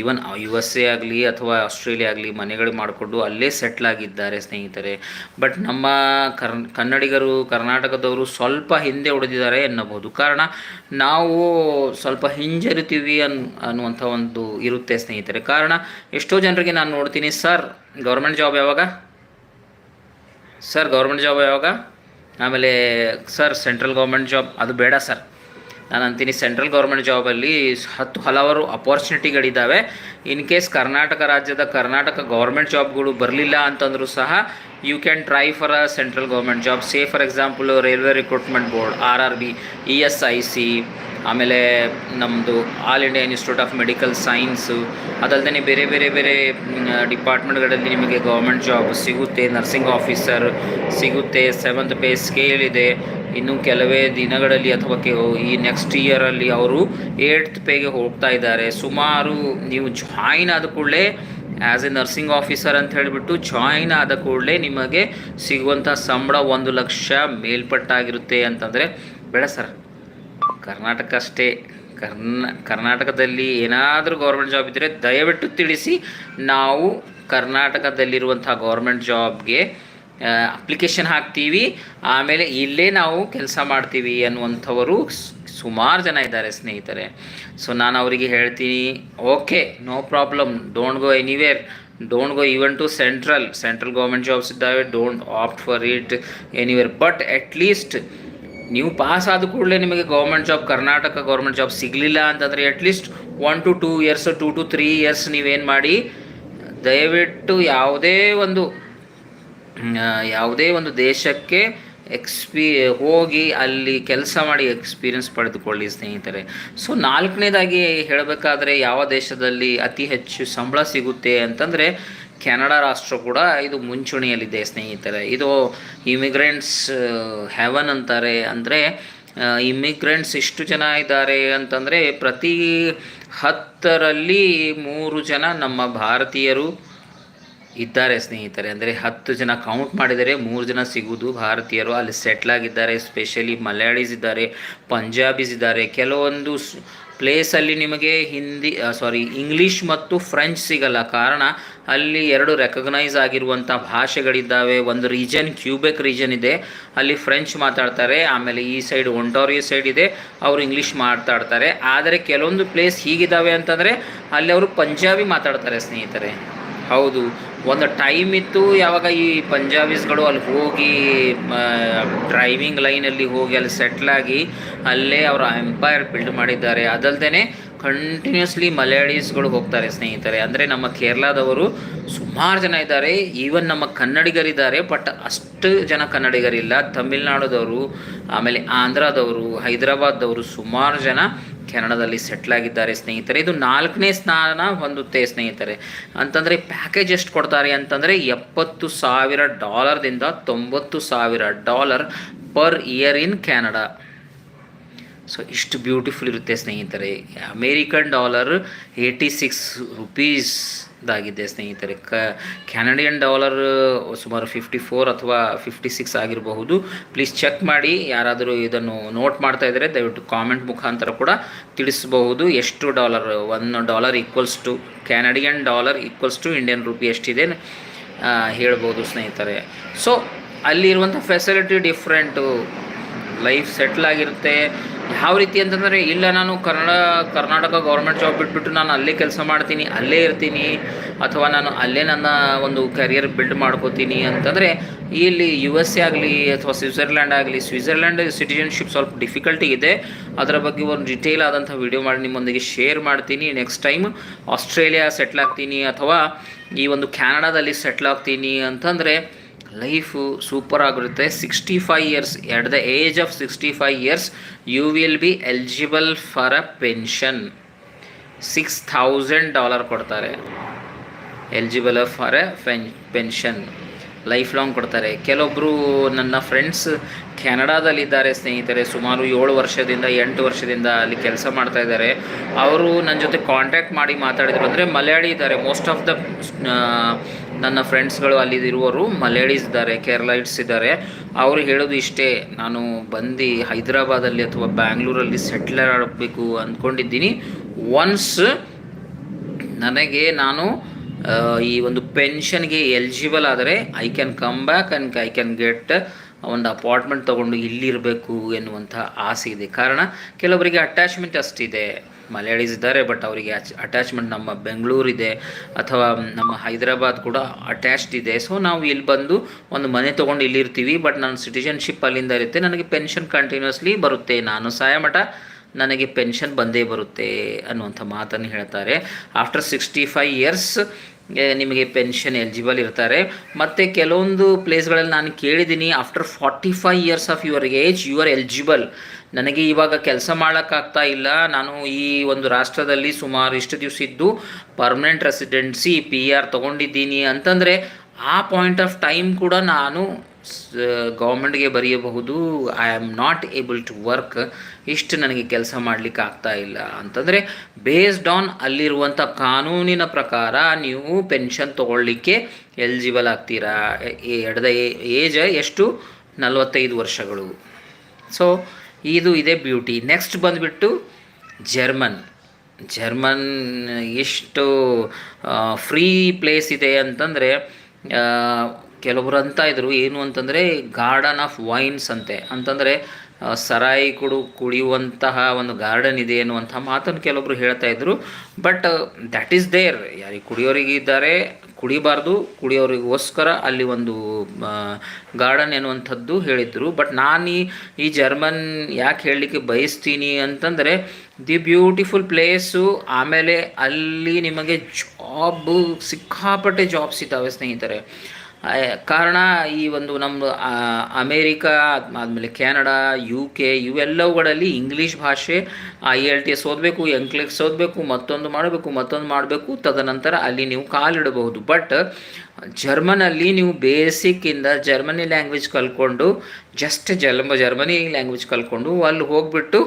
[SPEAKER 1] ಈವನ್ ಯು ಎಸ್ ಎ ಆಗಲಿ ಅಥವಾ ಆಸ್ಟ್ರೇಲಿಯಾ ಆಗಲಿ ಮನೆಗಳು ಮಾಡಿಕೊಂಡು ಅಲ್ಲೇ ಸೆಟ್ಲ್ ಆಗಿದ್ದಾರೆ ಸ್ನೇಹಿತರೆ. ಬಟ್ ನಮ್ಮ ಕನ್ನಡಿಗರು, ಕರ್ನಾಟಕದವರು ಸ್ವಲ್ಪ ಹಿಂದೆ ಉಳಿದಿದ್ದಾರೆ ಎನ್ನಬಹುದು. ಕಾರಣ ನಾವು ಸ್ವಲ್ಪ ಹಿಂಜರಿತೀವಿ ಅನ್, ಅನ್ನುವಂಥ ಒಂದು ಇರುತ್ತೆ ಸ್ನೇಹಿತರೆ. ಕಾರಣ ಎಷ್ಟೋ ಜನರಿಗೆ ನಾನು ನೋಡ್ತೀನಿ, ಸರ್ ಗೌರ್ಮೆಂಟ್ ಜಾಬ್ ಯಾವಾಗ? ಸರ್, ಗೌರ್ಮೆಂಟ್ ಜಾಬ್ ಯಾವಾಗ? ಆಮೇಲೆ, ಸರ್, ಸೆಂಟ್ರಲ್ ಗೌರ್ಮೆಂಟ್ ಜಾಬ್, ಅದು ಬೇಡ ಸರ್. ನಾನು ಅಂತೀನಿ ಸೆಂಟ್ರಲ್ ಗೌರ್ಮೆಂಟ್ ಜಾಬಲ್ಲಿ ಹತ್ತು ಹಲವಾರು ಅಪಾರ್ಚುನಿಟಿಗಳಿದ್ದಾವೆ. ಇನ್ ಕೇಸ್ ಕರ್ನಾಟಕ ರಾಜ್ಯದ ಕರ್ನಾಟಕ ಗೌರ್ಮೆಂಟ್ ಜಾಬ್ಗಳು ಬರಲಿಲ್ಲ ಅಂತಂದರೂ ಸಹ you can try for a central government job say for example railway recruitment board R R B E S I C ಆಮೇಲೆ ನಮ್ಮದು all India institute of medical science ಅದಲ್ಲದೆ ಬೇರೆ ಬೇರೆ ಬೇರೆ ಡಿಪಾರ್ಟ್ಮೆಂಟ್ಗಳಲ್ಲಿ ನಿಮಗೆ ಗೌರ್ಮೆಂಟ್ ಜಾಬ್ ಸಿಗುತ್ತೆ ನರ್ಸಿಂಗ್ ಆಫೀಸರ್ ಸಿಗುತ್ತೆ ಸೆವೆಂತ್ ಪೇ ಸ್ಕೇಲ್ ಇದೆ. ಇನ್ನು ಕೆಲವೇ ದಿನಗಳಲ್ಲಿ ಅಥವಾ ಈ ನೆಕ್ಸ್ಟ್ ಇಯರಲ್ಲಿ ಅವರು ಏಟ್ತ್ ಪೇಗೆ ಹೋಗ್ತಾ ಇದ್ದಾರೆ. ಸುಮಾರು ನೀವು ಜಾಯಿನ್ ಆದ ಕೂಡಲೇ ಆ್ಯಸ್ ಎ ನರ್ಸಿಂಗ್ ಆಫೀಸರ್ ಅಂತ ಹೇಳಿಬಿಟ್ಟು ಜಾಯಿನ್ ಆದ ಕೂಡಲೇ ನಿಮಗೆ ಸಿಗುವಂಥ ಸಂಬಳ ಒಂದು ಲಕ್ಷ ಮೇಲ್ಪಟ್ಟಾಗಿರುತ್ತೆ ಅಂತಂದರೆ, ಬೇಡ ಸರ್. ಕರ್ನಾಟಕ ಅಷ್ಟೇ. ಕರ್ನ, ಕರ್ನಾಟಕದಲ್ಲಿ ಏನಾದರೂ ಗೌರ್ಮೆಂಟ್ ಜಾಬ್ ಇದ್ದರೆ ದಯವಿಟ್ಟು ತಿಳಿಸಿ. ನಾವು ಕರ್ನಾಟಕದಲ್ಲಿರುವಂಥ ಗೌರ್ಮೆಂಟ್ ಜಾಬ್ಗೆ ಅಪ್ಲಿಕೇಶನ್ ಹಾಕ್ತೀವಿ. ಆಮೇಲೆ ಇಲ್ಲೇ ನಾವು ಕೆಲಸ ಮಾಡ್ತೀವಿ ಅನ್ನುವಂಥವರು ಸುಮಾರು ಜನ ಇದ್ದಾರೆ ಸ್ನೇಹಿತರೆ. ಸೊ ನಾನು ಅವರಿಗೆ ಹೇಳ್ತೀನಿ okay no problem don't go anywhere don't go even to central central government jobs ಇದ್ದಾವೆ don't opt for it anywhere but at least ನೀವು ಪಾಸ್ ಆದ ಕೂಡಲೇ ನಿಮಗೆ government job Karnataka government job ಸಿಗಲಿಲ್ಲ ಅಂತಂದರೆ at least one to two years two to three years ನೀವೇನು ಮಾಡಿ, ದಯವಿಟ್ಟು ಯಾವುದೇ ಒಂದು ಯಾವುದೇ ಒಂದು ದೇಶಕ್ಕೆ ಎಕ್ಸ್ಪಿ ಹೋಗಿ ಅಲ್ಲಿ ಕೆಲಸ ಮಾಡಿ ಎಕ್ಸ್ಪೀರಿಯನ್ಸ್ ಪಡೆದುಕೊಳ್ಳಿ ಸ್ನೇಹಿತರೆ. ಸೊ ನಾಲ್ಕನೇದಾಗಿ ಹೇಳಬೇಕಾದ್ರೆ ಯಾವ ದೇಶದಲ್ಲಿ ಅತಿ ಹೆಚ್ಚು ಸಂಬಳ ಸಿಗುತ್ತೆ ಅಂತಂದರೆ ಕೆನಡಾ ರಾಷ್ಟ್ರ ಕೂಡ ಇದು ಮುಂಚೂಣಿಯಲ್ಲಿದೆ, ಸ್ನೇಹಿತರೆ. ಇದು ಇಮಿಗ್ರೆಂಟ್ಸ್ ಹೆವನ್ ಅಂತಾರೆ. ಅಂದರೆ ಇಮಿಗ್ರೆಂಟ್ಸ್ ಇಷ್ಟು ಜನ ಇದ್ದಾರೆ ಅಂತಂದರೆ, ಪ್ರತಿ ಹತ್ತರಲ್ಲಿ ಮೂರು ಜನ ನಮ್ಮ ಭಾರತೀಯರು ಇದ್ದಾರೆ, ಸ್ನೇಹಿತರೆ. ಅಂದರೆ, ಹತ್ತು ಜನ ಕೌಂಟ್ ಮಾಡಿದರೆ ಮೂರು ಜನ ಸಿಗುವುದು ಭಾರತೀಯರು. ಅಲ್ಲಿ ಸೆಟ್ಲ್ ಆಗಿದ್ದಾರೆ ಸ್ಪೆಷಲಿ ಮಲಯಾಳೀಸ್ ಇದ್ದಾರೆ ಪಂಜಾಬೀಸ್ ಇದ್ದಾರೆ. ಕೆಲವೊಂದು ಪ್ಲೇಸಲ್ಲಿ ನಿಮಗೆ ಹಿಂದಿ ಸಾರಿ ಇಂಗ್ಲೀಷ್ ಮತ್ತು ಫ್ರೆಂಚ್ ಸಿಗಲ್ಲ. ಕಾರಣ ಅಲ್ಲಿ ಎರಡು ರೆಕಗ್ನೈಸ್ ಆಗಿರುವಂಥ ಭಾಷೆಗಳಿದ್ದಾವೆ. ಒಂದು ರೀಜನ್ ಕ್ಯೂಬೆಕ್ ರೀಜನ್ ಇದೆ. ಅಲ್ಲಿ ಫ್ರೆಂಚ್ ಮಾತಾಡ್ತಾರೆ. ಆಮೇಲೆ ಈ ಸೈಡ್ ಒಂಟೋರಿಯೋ ಸೈಡ್ ಇದೆ. ಅವರು ಇಂಗ್ಲೀಷ್ ಮಾತಾಡ್ತಾರೆ. ಆದರೆ ಕೆಲವೊಂದು ಪ್ಲೇಸ್ ಹೀಗಿದ್ದಾವೆ ಅಂತಂದರೆ ಅಲ್ಲಿ ಅವರು ಪಂಜಾಬಿ ಮಾತಾಡ್ತಾರೆ ಸ್ನೇಹಿತರೆ. ಹೌದು. ಒಂದು ಟೈಮ್ ಇತ್ತು ಯಾವಾಗ ಈ ಪಂಜಾಬೀಸ್ಗಳು ಅಲ್ಲಿ ಹೋಗಿ ಡ್ರೈವಿಂಗ್ ಲೈನಲ್ಲಿ ಹೋಗಿ ಅಲ್ಲಿ ಸೆಟ್ಲಾಗಿ ಅಲ್ಲೇ ಅವರ ಎಂಪೈರ್ ಬಿಲ್ಡ್ ಮಾಡಿದ್ದಾರೆ. ಅದಲ್ಲದೆ ಕಂಟಿನ್ಯೂಸ್ಲಿ ಮಲಯಾಳೀಸ್ಗಳು ಹೋಗ್ತಾರೆ, ಸ್ನೇಹಿತರೆ. ಅಂದರೆ ನಮ್ಮ ಕೇರಳದವರು ಸುಮಾರು ಜನ ಇದ್ದಾರೆ. ಈವನ್ ನಮ್ಮ ಕನ್ನಡಿಗರಿದ್ದಾರೆ ಬಟ್ ಅಷ್ಟು ಜನ ಕನ್ನಡಿಗರಿಲ್ಲ. ತಮಿಳ್ನಾಡದವರು, ಆಮೇಲೆ ಆಂಧ್ರದವರು, ಹೈದರಾಬಾದ್ದವರು ಸುಮಾರು ಜನ ಕೆನಡಾದಲ್ಲಿ ಸೆಟ್ಲ್ ಆಗಿದ್ದಾರೆ, ಸ್ನೇಹಿತರೆ. ಇದು ನಾಲ್ಕನೇ ಸ್ಥಾನ ಹೊಂದುತ್ತೆ, ಸ್ನೇಹಿತರೆ. ಅಂತಂದರೆ ಪ್ಯಾಕೇಜ್ ಎಷ್ಟು ಕೊಡ್ತಾರೆ ಅಂತಂದರೆ ಎಪ್ಪತ್ತು ಸಾವಿರ ಡಾಲರ್ದಿಂದ ತೊಂಬತ್ತು ಸಾವಿರ dollar per year in Canada so ಇಷ್ಟು ಬ್ಯೂಟಿಫುಲ್ ಇರುತ್ತೆ ಸ್ನೇಹಿತರೆ. ಅಮೇರಿಕನ್ ಡಾಲರ್ ಏಯ್ಟಿ ಸಿಕ್ಸ್ ರುಪೀಸ್ದಾಗಿದೆ ಸ್ನೇಹಿತರೆ. ಕ ಕ್ಯಾನಡಿಯನ್ ಡಾಲರ್ ಸುಮಾರು ಫಿಫ್ಟಿ ಫೋರ್ ಅಥವಾ ಫಿಫ್ಟಿ ಸಿಕ್ಸ್ ಆಗಿರಬಹುದು. ಪ್ಲೀಸ್ ಚೆಕ್ ಮಾಡಿ, ಯಾರಾದರೂ ಇದನ್ನು ನೋಟ್ ಮಾಡ್ತಾ ಇದ್ದರೆ ದಯವಿಟ್ಟು ಕಾಮೆಂಟ್ ಮುಖಾಂತರ ಕೂಡ ತಿಳಿಸಬಹುದು. ಎಷ್ಟು dollar one dollar equals to Canadian dollar equals to Indian rupee ಎಷ್ಟಿದೆ ಹೇಳ್ಬೋದು ಸ್ನೇಹಿತರೆ. ಸೊ ಅಲ್ಲಿರುವಂಥ ಫೆಸಿಲಿಟಿ ಡಿಫ್ರೆಂಟು ಲೈಫ್ ಸೆಟ್ಲ್ ಆಗಿರುತ್ತೆ. ಯಾವ ರೀತಿ ಅಂತಂದರೆ, ಇಲ್ಲ ನಾನು ಕನ್ನಡ, ಕರ್ನಾಟಕ ಗೌರ್ಮೆಂಟ್ ಜಾಬ್ ಬಿಟ್ಬಿಟ್ಟು ನಾನು ಅಲ್ಲೇ ಕೆಲಸ ಮಾಡ್ತೀನಿ, ಅಲ್ಲೇ ಇರ್ತೀನಿ, ಅಥವಾ ನಾನು ಅಲ್ಲೇ ನನ್ನ ಒಂದು ಕೆರಿಯರ್ ಬಿಲ್ಡ್ ಮಾಡ್ಕೋತೀನಿ ಅಂತಂದರೆ, ಇಲ್ಲಿ ಯು ಎಸ್ ಎ ಆಗಲಿ ಅಥವಾ ಸ್ವಿಟ್ಜರ್ಲ್ಯಾಂಡ್ ಆಗಲಿ ಸ್ವಿಟ್ಜರ್ಲ್ಯಾಂಡ್ ಸಿಟಿಜನ್ಶಿಪ್ ಸ್ವಲ್ಪ ಡಿಫಿಕಲ್ಟಿ ಇದೆ. ಅದರ ಬಗ್ಗೆ ಒಂದು ಡಿಟೇಲ್ ಆದಂಥ ವಿಡಿಯೋ ಮಾಡಿ ನಿಮ್ಮೊಂದಿಗೆ ಶೇರ್ ಮಾಡ್ತೀನಿ. ನೆಕ್ಸ್ಟ್ ಟೈಮ್ ಆಸ್ಟ್ರೇಲಿಯಾ ಸೆಟ್ಲ್ ಆಗ್ತೀನಿ, ಅಥವಾ ಈ ಒಂದು ಕ್ಯಾನಡಾದಲ್ಲಿ ಸೆಟ್ಲ್ ಆಗ್ತೀನಿ ಅಂತಂದರೆ ಲೈಫು ಸೂಪರ್ ಆಗಿರುತ್ತೆ. Sixty five years at the age of sixty five years you will be eligible for a pension six thousand dollar ಕೊಡ್ತಾರೆ. Eligible for a pen pension life long ಕೊಡ್ತಾರೆ. ಕೆಲವೊಬ್ಬರು ನನ್ನ ಫ್ರೆಂಡ್ಸ್ ಕೆನಡಾದಲ್ಲಿದ್ದಾರೆ ಸ್ನೇಹಿತರೆ. ಸುಮಾರು ಏಳು ವರ್ಷದಿಂದ, ಎಂಟು ವರ್ಷದಿಂದ ಅಲ್ಲಿ ಕೆಲಸ ಮಾಡ್ತಾ ಇದ್ದಾರೆ. ಅವರು ನನ್ನ ಜೊತೆ ಕಾಂಟ್ಯಾಕ್ಟ್ ಮಾಡಿ ಮಾತಾಡಿದ್ರು. ಅಂದರೆ ಮಲಯಾಳಿ ಇದ್ದಾರೆ. ಮೋಸ್ಟ್ ಆಫ್ ದ ನನ್ನ ಫ್ರೆಂಡ್ಸ್ಗಳು ಅಲ್ಲಿ ಇರುವವರು ಮಲಯಾಳೀಸ್ ಇದ್ದಾರೆ ಕೇರಳೈಟ್ಸ್ ಇದ್ದಾರೆ. ಅವರು ಹೇಳೋದು ಇಷ್ಟೇ, ನಾನು ಬಂದು ಹೈದರಾಬಾದಲ್ಲಿ ಅಥವಾ ಬ್ಯಾಂಗ್ಳೂರಲ್ಲಿ ಸೆಟ್ಲರ್ ಆಗಬೇಕು ಅಂದ್ಕೊಂಡಿದ್ದೀನಿ ಒನ್ಸ್ ನನಗೆ ನಾನು ಈ ಒಂದು ಪೆನ್ಷನ್ಗೆ ಎಲಿಜಿಬಲ್ ಆದರೆ I can come back and I can get ಒಂದು ಅಪಾರ್ಟ್ಮೆಂಟ್ ತೊಗೊಂಡು ಇಲ್ಲಿರಬೇಕು ಎನ್ನುವಂಥ ಆಸೆ ಇದೆ. ಕಾರಣ, ಕೆಲವರಿಗೆ ಅಟ್ಯಾಚ್ಮೆಂಟ್ ಅಷ್ಟಿದೆ. ಮಲಯಾಳೀಸ್ ಇದ್ದಾರೆ ಬಟ್ ಅವರಿಗೆ ಅಟ್ಯಾಚ್ಮೆಂಟ್ ನಮ್ಮ ಬೆಂಗಳೂರಿದೆ, ಅಥವಾ ನಮ್ಮ ಹೈದರಾಬಾದ್ ಕೂಡ ಅಟ್ಯಾಚ್ಡ್ ಇದೆ. ಸೊ ನಾವು ಇಲ್ಲಿ ಬಂದು ಒಂದು ಮನೆ ತೊಗೊಂಡು ಇಲ್ಲಿರ್ತೀವಿ ಬಟ್ ನನ್ನ ಸಿಟಿಜನ್ಶಿಪ್ ಅಲ್ಲಿಂದ ಇರುತ್ತೆ, ನನಗೆ ಪೆನ್ಷನ್ ಕಂಟಿನ್ಯೂಸ್ಲಿ ಬರುತ್ತೆ. ನಾನು ಸಾಯಮಠ ನನಗೆ ಪೆನ್ಷನ್ ಬಂದೇ ಬರುತ್ತೆ ಅನ್ನುವಂಥ ಮಾತನ್ನು ಹೇಳ್ತಾರೆ. ಆಫ್ಟರ್ ಸಿಕ್ಸ್ಟಿ ಫೈವ್ ಇಯರ್ಸ್ ನಿಮಗೆ ಪೆನ್ಷನ್ ಎಲಿಜಿಬಲ್ ಇರ್ತಾರೆ. ಮತ್ತು ಕೆಲವೊಂದು ಪ್ಲೇಸ್ಗಳಲ್ಲಿ ನಾನು ಕೇಳಿದ್ದೀನಿ after forty five years of your age you are eligible ನನಗೆ ಇವಾಗ ಕೆಲಸ ಮಾಡೋಕ್ಕಾಗ್ತಾ ಇಲ್ಲ. ನಾನು ಈ ಒಂದು ರಾಷ್ಟ್ರದಲ್ಲಿ ಸುಮಾರು ಇಷ್ಟು ದಿವಸ ಇದ್ದು ಪರ್ಮನೆಂಟ್ ರೆಸಿಡೆನ್ಸಿ ಪಿ ಆರ್ ತೊಗೊಂಡಿದ್ದೀನಿ ಅಂತಂದರೆ ಆ ಪಾಯಿಂಟ್ ಆಫ್ ಟೈಮ್ ಕೂಡ ನಾನು ಗೌರ್ಮೆಂಟ್ಗೆ ಬರೆಯಬಹುದು. I am not able to work ಇಷ್ಟು ನನಗೆ ಕೆಲಸ ಮಾಡಲಿಕ್ಕೆ ಆಗ್ತಾ ಇಲ್ಲ. ಅಂತಂದರೆ ಬೇಸ್ಡ್ ಆನ್ ಅಲ್ಲಿರುವಂಥ ಕಾನೂನಿನ ಪ್ರಕಾರ ನೀವು ಪೆನ್ಷನ್ ತೊಗೊಳ್ಳಿಕ್ಕೆ ಎಲಿಜಿಬಲ್ ಆಗ್ತೀರಾ. ಎಡದ ಏಜ್ ಎಷ್ಟು? ನಲವತ್ತೈದು ವರ್ಷಗಳು. ಸೊ ಇದು ಇದೆ ಬ್ಯೂಟಿ ನೆಕ್ಸ್ಟ್ ಬಂದುಬಿಟ್ಟು ಜರ್ಮನ್ ಜರ್ಮನ್ ಎಷ್ಟು ಫ್ರೀ ಪ್ಲೇಸ್ ಇದೆ ಅಂತಂದರೆ ಕೆಲವರು ಅಂತ ಇದ್ರು, ಏನು ಅಂತಂದರೆ ಗಾರ್ಡನ್ ಆಫ್ ವೈನ್ಸ್ ಅಂತೆ. ಅಂತಂದರೆ ಸರಾಯಿ ಕುಡು ಕುಡಿಯುವಂತಹ ಒಂದು ಗಾರ್ಡನ್ ಇದೆ ಅನ್ನುವಂಥ ಮಾತನ್ನು ಕೆಲವೊಬ್ಬರು ಹೇಳ್ತಾ ಇದ್ರು. ಬಟ್ ದ್ಯಾಟ್ ಈಸ್ ದೇರ್ ಯಾರಿಗೆ ಕುಡಿಯೋರಿಗೆ ಇದ್ದಾರೆ, ಕುಡಿಬಾರ್ದು, ಕುಡಿಯೋರಿಗೋಸ್ಕರ ಅಲ್ಲಿ ಒಂದು ಗಾರ್ಡನ್ ಎನ್ನುವಂಥದ್ದು ಹೇಳಿದ್ರು. ಬಟ್ ನಾನು ಈ ಜರ್ಮನ್ ಯಾಕೆ ಹೇಳಲಿಕ್ಕೆ ಬಯಸ್ತೀನಿ ಅಂತಂದರೆ, ದಿ ಬ್ಯೂಟಿಫುಲ್ ಪ್ಲೇಸು ಆಮೇಲೆ ಅಲ್ಲಿ ನಿಮಗೆ ಜಾಬ್, ಸಿಕ್ಕಾಪಟ್ಟೆ ಜಾಬ್ಸ್ ಇದ್ದಾವೆ ಸ್ನೇಹಿತರೆ. ಕಾರಣ ಈ ಒಂದು ನಮ್ಮ ಅಮೇರಿಕ, ಆದಮೇಲೆ ಕೆನಡಾ ಯು ಕೆ ಇವೆಲ್ಲವುಗಳಲ್ಲಿ ಇಂಗ್ಲೀಷ್ ಭಾಷೆ ಐ ಎಲ್ ಟಿ ಎಸ್ ಓದಬೇಕು ಎಂಕ್ಲೆಕ್ಸ್ ಓದಬೇಕು, ಮತ್ತೊಂದು ಮಾಡಬೇಕು ಮತ್ತೊಂದು ಮಾಡಬೇಕು, ತದನಂತರ ಅಲ್ಲಿ ನೀವು ಕಾಲಿಡಬಹುದು. ಬಟ್ ಜರ್ಮನಲ್ಲಿ ನೀವು ಬೇಸಿಕ್ಕಿಂದ ಜರ್ಮನಿ ಲ್ಯಾಂಗ್ವೇಜ್ ಕಲ್ಕೊಂಡು ಜಸ್ಟ್ ಜರ್ಮ, ಜರ್ಮನಿ ಲ್ಯಾಂಗ್ವೇಜ್ ಕಲ್ಕೊಂಡು ಅಲ್ಲಿ ಹೋಗ್ಬಿಟ್ಟು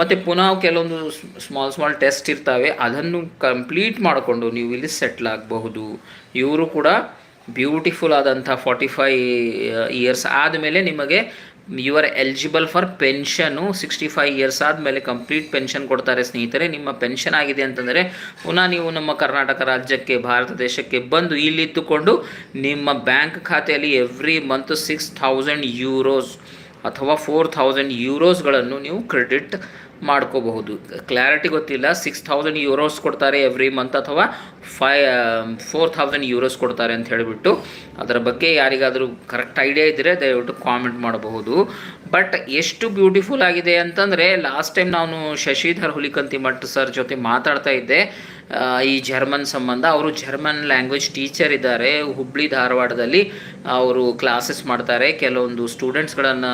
[SPEAKER 1] ಮತ್ತು ಪುನಃ ಕೆಲವೊಂದು ಸ್ಮಾಲ್ ಸ್ಮಾಲ್ ಟೆಸ್ಟ್ ಇರ್ತವೆ, ಅದನ್ನು ಕಂಪ್ಲೀಟ್ ಮಾಡಿಕೊಂಡು ನೀವು ಇಲ್ಲಿ ಸೆಟ್ಲ್ ಆಗಬಹುದು. ಇವರು ಕೂಡ ಬ್ಯೂಟಿಫುಲ್ ಆದಂಥ ಫಾರ್ಟಿ ಫೈ ಇಯರ್ಸ್ ಆದಮೇಲೆ ನಿಮಗೆ you are eligible for pension sixty five years ಆದಮೇಲೆ ಕಂಪ್ಲೀಟ್ ಪೆನ್ಷನ್ ಕೊಡ್ತಾರೆ ಸ್ನೇಹಿತರೆ. ನಿಮ್ಮ ಪೆನ್ಷನ್ ಆಗಿದೆ ಅಂತಂದರೆ ಪುನಃ ನೀವು ನಮ್ಮ ಕರ್ನಾಟಕ ರಾಜ್ಯಕ್ಕೆ, ಭಾರತ ದೇಶಕ್ಕೆ ಬಂದು ಇಲ್ಲಿದ್ದುಕೊಂಡು ನಿಮ್ಮ ಬ್ಯಾಂಕ್ ಖಾತೆಯಲ್ಲಿ every month six thousand euros ಅಥವಾ ಫೋರ್ ಥೌಸಂಡ್ ಯೂರೋಸ್ಗಳನ್ನು ನೀವು ಕ್ರೆಡಿಟ್ ಮಾಡ್ಕೋಬಹುದು. ಕ್ಲಾರಿಟಿ ಗೊತ್ತಿಲ್ಲ. ಸಿಕ್ಸ್ ಥೌಸಂಡ್ ಯೂರೋಸ್ ಕೊಡ್ತಾರೆ ಎವ್ರಿ ಮಂತ್ ಅಥವಾ ಫೈ ಫೋರ್ ಥೌಸಂಡ್ ಯೂರೋಸ್ ಕೊಡ್ತಾರೆ ಅಂತ ಹೇಳಿಬಿಟ್ಟು ಅದರ ಬಗ್ಗೆ ಯಾರಿಗಾದರೂ ಕರೆಕ್ಟ್ ಐಡಿಯಾ ಇದ್ದರೆ ದಯವಿಟ್ಟು ಕಾಮೆಂಟ್ ಮಾಡಬಹುದು. ಬಟ್ ಎಷ್ಟು ಬ್ಯೂಟಿಫುಲ್ ಆಗಿದೆ ಅಂತಂದರೆ ಲಾಸ್ಟ್ ಟೈಮ್ ನಾನು ಶಶಿಧರ್ ಹುಲಿಕಂತಿ ಮಠ್ ಸರ್ ಜೊತೆ ಮಾತಾಡ್ತಾ ಇದ್ದೆ ಈ ಜರ್ಮನ್ ಸಂಬಂಧ. ಅವರು ಜರ್ಮನ್ ಲ್ಯಾಂಗ್ವೇಜ್ ಟೀಚರ್ ಇದ್ದಾರೆ. ಹುಬ್ಳಿ ಧಾರವಾಡದಲ್ಲಿ ಅವರು ಕ್ಲಾಸಸ್ ಮಾಡ್ತಾರೆ. ಕೆಲವೊಂದು ಸ್ಟೂಡೆಂಟ್ಸ್ಗಳನ್ನು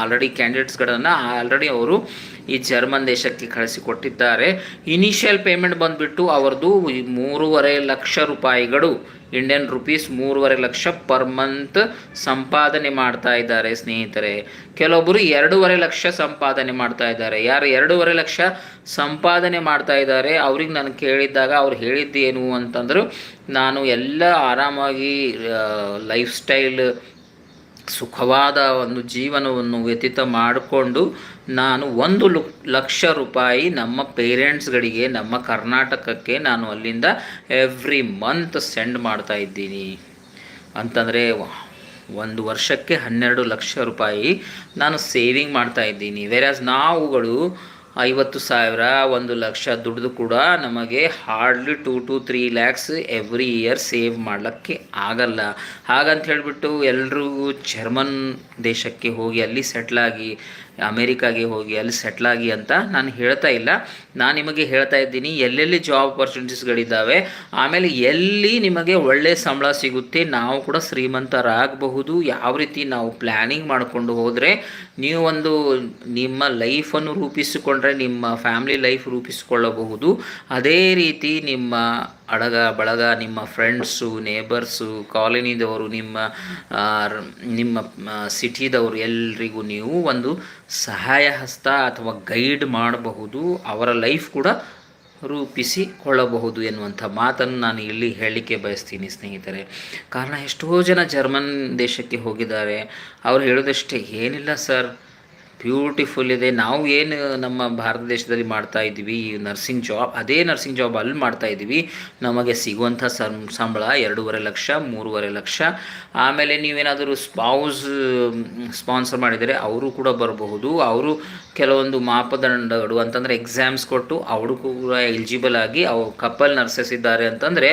[SPEAKER 1] ಆಲ್ರೆಡಿ ಕ್ಯಾಂಡಿಡೇಟ್ಸ್ಗಳನ್ನು ಆಲ್ರೆಡಿ ಅವರು ಈ ಜರ್ಮನ್ ದೇಶಕ್ಕೆ ಕಳಿಸಿಕೊಟ್ಟಿದ್ದಾರೆ. ಇನಿಷಿಯಲ್ ಪೇಮೆಂಟ್ ಬಂದುಬಿಟ್ಟು ಅವರದು ಮೂರುವರೆ ಲಕ್ಷ ರೂಪಾಯಿಗಳು ಇಂಡಿಯನ್ ರುಪೀಸ್ ಮೂರುವರೆ ಲಕ್ಷ ಪರ್ ಮಂತ್ ಸಂಪಾದನೆ ಮಾಡ್ತಾ ಇದ್ದಾರೆ ಸ್ನೇಹಿತರೆ. ಕೆಲವೊಬ್ಬರು ಎರಡೂವರೆ ಲಕ್ಷ ಸಂಪಾದನೆ ಮಾಡ್ತಾ ಇದ್ದಾರೆ. ಯಾರು ಎರಡೂವರೆ ಲಕ್ಷ ಸಂಪಾದನೆ ಮಾಡ್ತಾ ಇದ್ದಾರೆ, ಅವ್ರಿಗೆ ನಾನು ಕೇಳಿದ್ದಾಗ ಅವ್ರು ಹೇಳಿದ್ದೇನು ಅಂತಂದ್ರು, ನಾನು ಎಲ್ಲ ಆರಾಮಾಗಿ ಲೈಫ್ ಸ್ಟೈಲ್ ಸುಖವಾದ ಒಂದು ಜೀವನವನ್ನು ವ್ಯತೀತ ಮಾಡಿಕೊಂಡು ನಾನು ಒಂದು ಲಕ್ಷ ರೂಪಾಯಿ ನಮ್ಮ ಪೇರೆಂಟ್ಸ್ಗಳಿಗೆ ನಮ್ಮ ಕರ್ನಾಟಕಕ್ಕೆ ನಾನು ಅಲ್ಲಿಂದ ಎವ್ರಿ ಮಂತ್ ಸೆಂಡ್ ಮಾಡ್ತಾ ಇದ್ದೀನಿ. ಅಂತಂದರೆ ಒಂದು ವರ್ಷಕ್ಕೆ ಹನ್ನೆರಡು ಲಕ್ಷ ರೂಪಾಯಿ ನಾನು ಸೇವಿಂಗ್ ಮಾಡ್ತಾ ಇದ್ದೀನಿ. ವೆರಾಸ್ ನಾವುಗಳು ಐವತ್ತು ಸಾವಿರ ಒಂದು ಲಕ್ಷ ದುಡ್ದು ಕೂಡ ನಮಗೆ hardly two to three lakhs every year save ಮಾಡಲಿಕ್ಕೆ ಆಗಲ್ಲ. ಹಾಗಂತ ಹೇಳಿಬಿಟ್ಟು ಎಲ್ರಿಗೂ ಜರ್ಮನ್ ದೇಶಕ್ಕೆ ಹೋಗಿ ಅಲ್ಲಿ ಸೆಟ್ಲಾಗಿ ಅಮೇರಿಕಾಗೆ ಹೋಗಿ ಅಲ್ಲಿ ಸೆಟ್ಲಾಗಿ ಅಂತ ನಾನು ಹೇಳ್ತಾ ಇಲ್ಲ. ನಾನು ನಿಮಗೆ ಹೇಳ್ತಾ ಇದ್ದೀನಿ, ಎಲ್ಲೆಲ್ಲಿ ಜಾಬ್ ಅಪರ್ಚುನಿಟೀಸ್ಗಳಿದ್ದಾವೆ ಆಮೇಲೆ ಎಲ್ಲಿ ನಿಮಗೆ ಒಳ್ಳೆಯ ಸಂಬಳ ಸಿಗುತ್ತೆ, ನಾವು ಕೂಡ ಶ್ರೀಮಂತರಾಗಬಹುದು. ಯಾವ ರೀತಿ ನಾವು ಪ್ಲ್ಯಾನಿಂಗ್ ಮಾಡಿಕೊಂಡು ಹೋದರೆ, ನೀವು ಒಂದು ನಿಮ್ಮ ಲೈಫನ್ನು ರೂಪಿಸಿಕೊಂಡ್ರೆ, ನಿಮ್ಮ ಫ್ಯಾಮಿಲಿ ಲೈಫ್ ರೂಪಿಸಿಕೊಳ್ಳಬಹುದು. ಅದೇ ರೀತಿ ನಿಮ್ಮ ಅಡಗ ಬಳಗ ನಿಮ್ಮ ಫ್ರೆಂಡ್ಸು, ನೇಬರ್ಸು, ಕಾಲೋನಿದವರು, ನಿಮ್ಮ ನಿಮ್ಮ ಸಿಟಿದವರು ಎಲ್ರಿಗೂ ನೀವು ಒಂದು ಸಹಾಯ ಹಸ್ತ ಅಥವಾ ಗೈಡ್ ಮಾಡಬಹುದು, ಅವರ ಲೈಫ್ ಕೂಡ ರೂಪಿಸಿಕೊಳ್ಳಬಹುದು ಎನ್ನುವಂಥ ಮಾತನ್ನು ನಾನು ಇಲ್ಲಿ ಹೇಳಲಿಕ್ಕೆ ಬಯಸ್ತೀನಿ ಸ್ನೇಹಿತರೆ. ಕಾರಣ ಎಷ್ಟೋ ಜನ ಜರ್ಮನ್ ದೇಶಕ್ಕೆ ಹೋಗಿದ್ದಾರೆ. ಅವರು ಹೇಳೋದಷ್ಟೇ ಏನಿಲ್ಲ ಸರ್. ಬ್ಯೂಟಿಫುಲ್ ಇದೆ. ನಾವು ಏನು ನಮ್ಮ ಭಾರತ ದೇಶದಲ್ಲಿ ಮಾಡ್ತಾ ಇದ್ದೀವಿ, ಈ ನರ್ಸಿಂಗ್ ಜಾಬ್ ಅದೇ ನರ್ಸಿಂಗ್ ಜಾಬ್ ಅಲ್ಲಿ ಮಾಡ್ತಾ ಇದ್ದೀವಿ. ನಮಗೆ ಸಿಗುವಂಥ ಸಂಬಳ ಎರಡೂವರೆ ಲಕ್ಷ, ಮೂರುವರೆ ಲಕ್ಷ. ಆಮೇಲೆ ನೀವೇನಾದರೂ ಸ್ಪೌಸ್ ಸ್ಪಾನ್ಸರ್ ಮಾಡಿದರೆ ಅವರು ಕೂಡ ಬರಬಹುದು. ಅವರು ಕೆಲವೊಂದು ಮಾಪದಂಡಗಳು ಅಂತಂದರೆ ಎಕ್ಸಾಮ್ಸ್ ಕೊಟ್ಟು ಅವರು ಕೂಡ ಎಲಿಜಿಬಲ್ ಆಗಿ ಅವು ಕಪಲ್ ನರ್ಸಸ್ ಇದ್ದಾರೆ ಅಂತಂದರೆ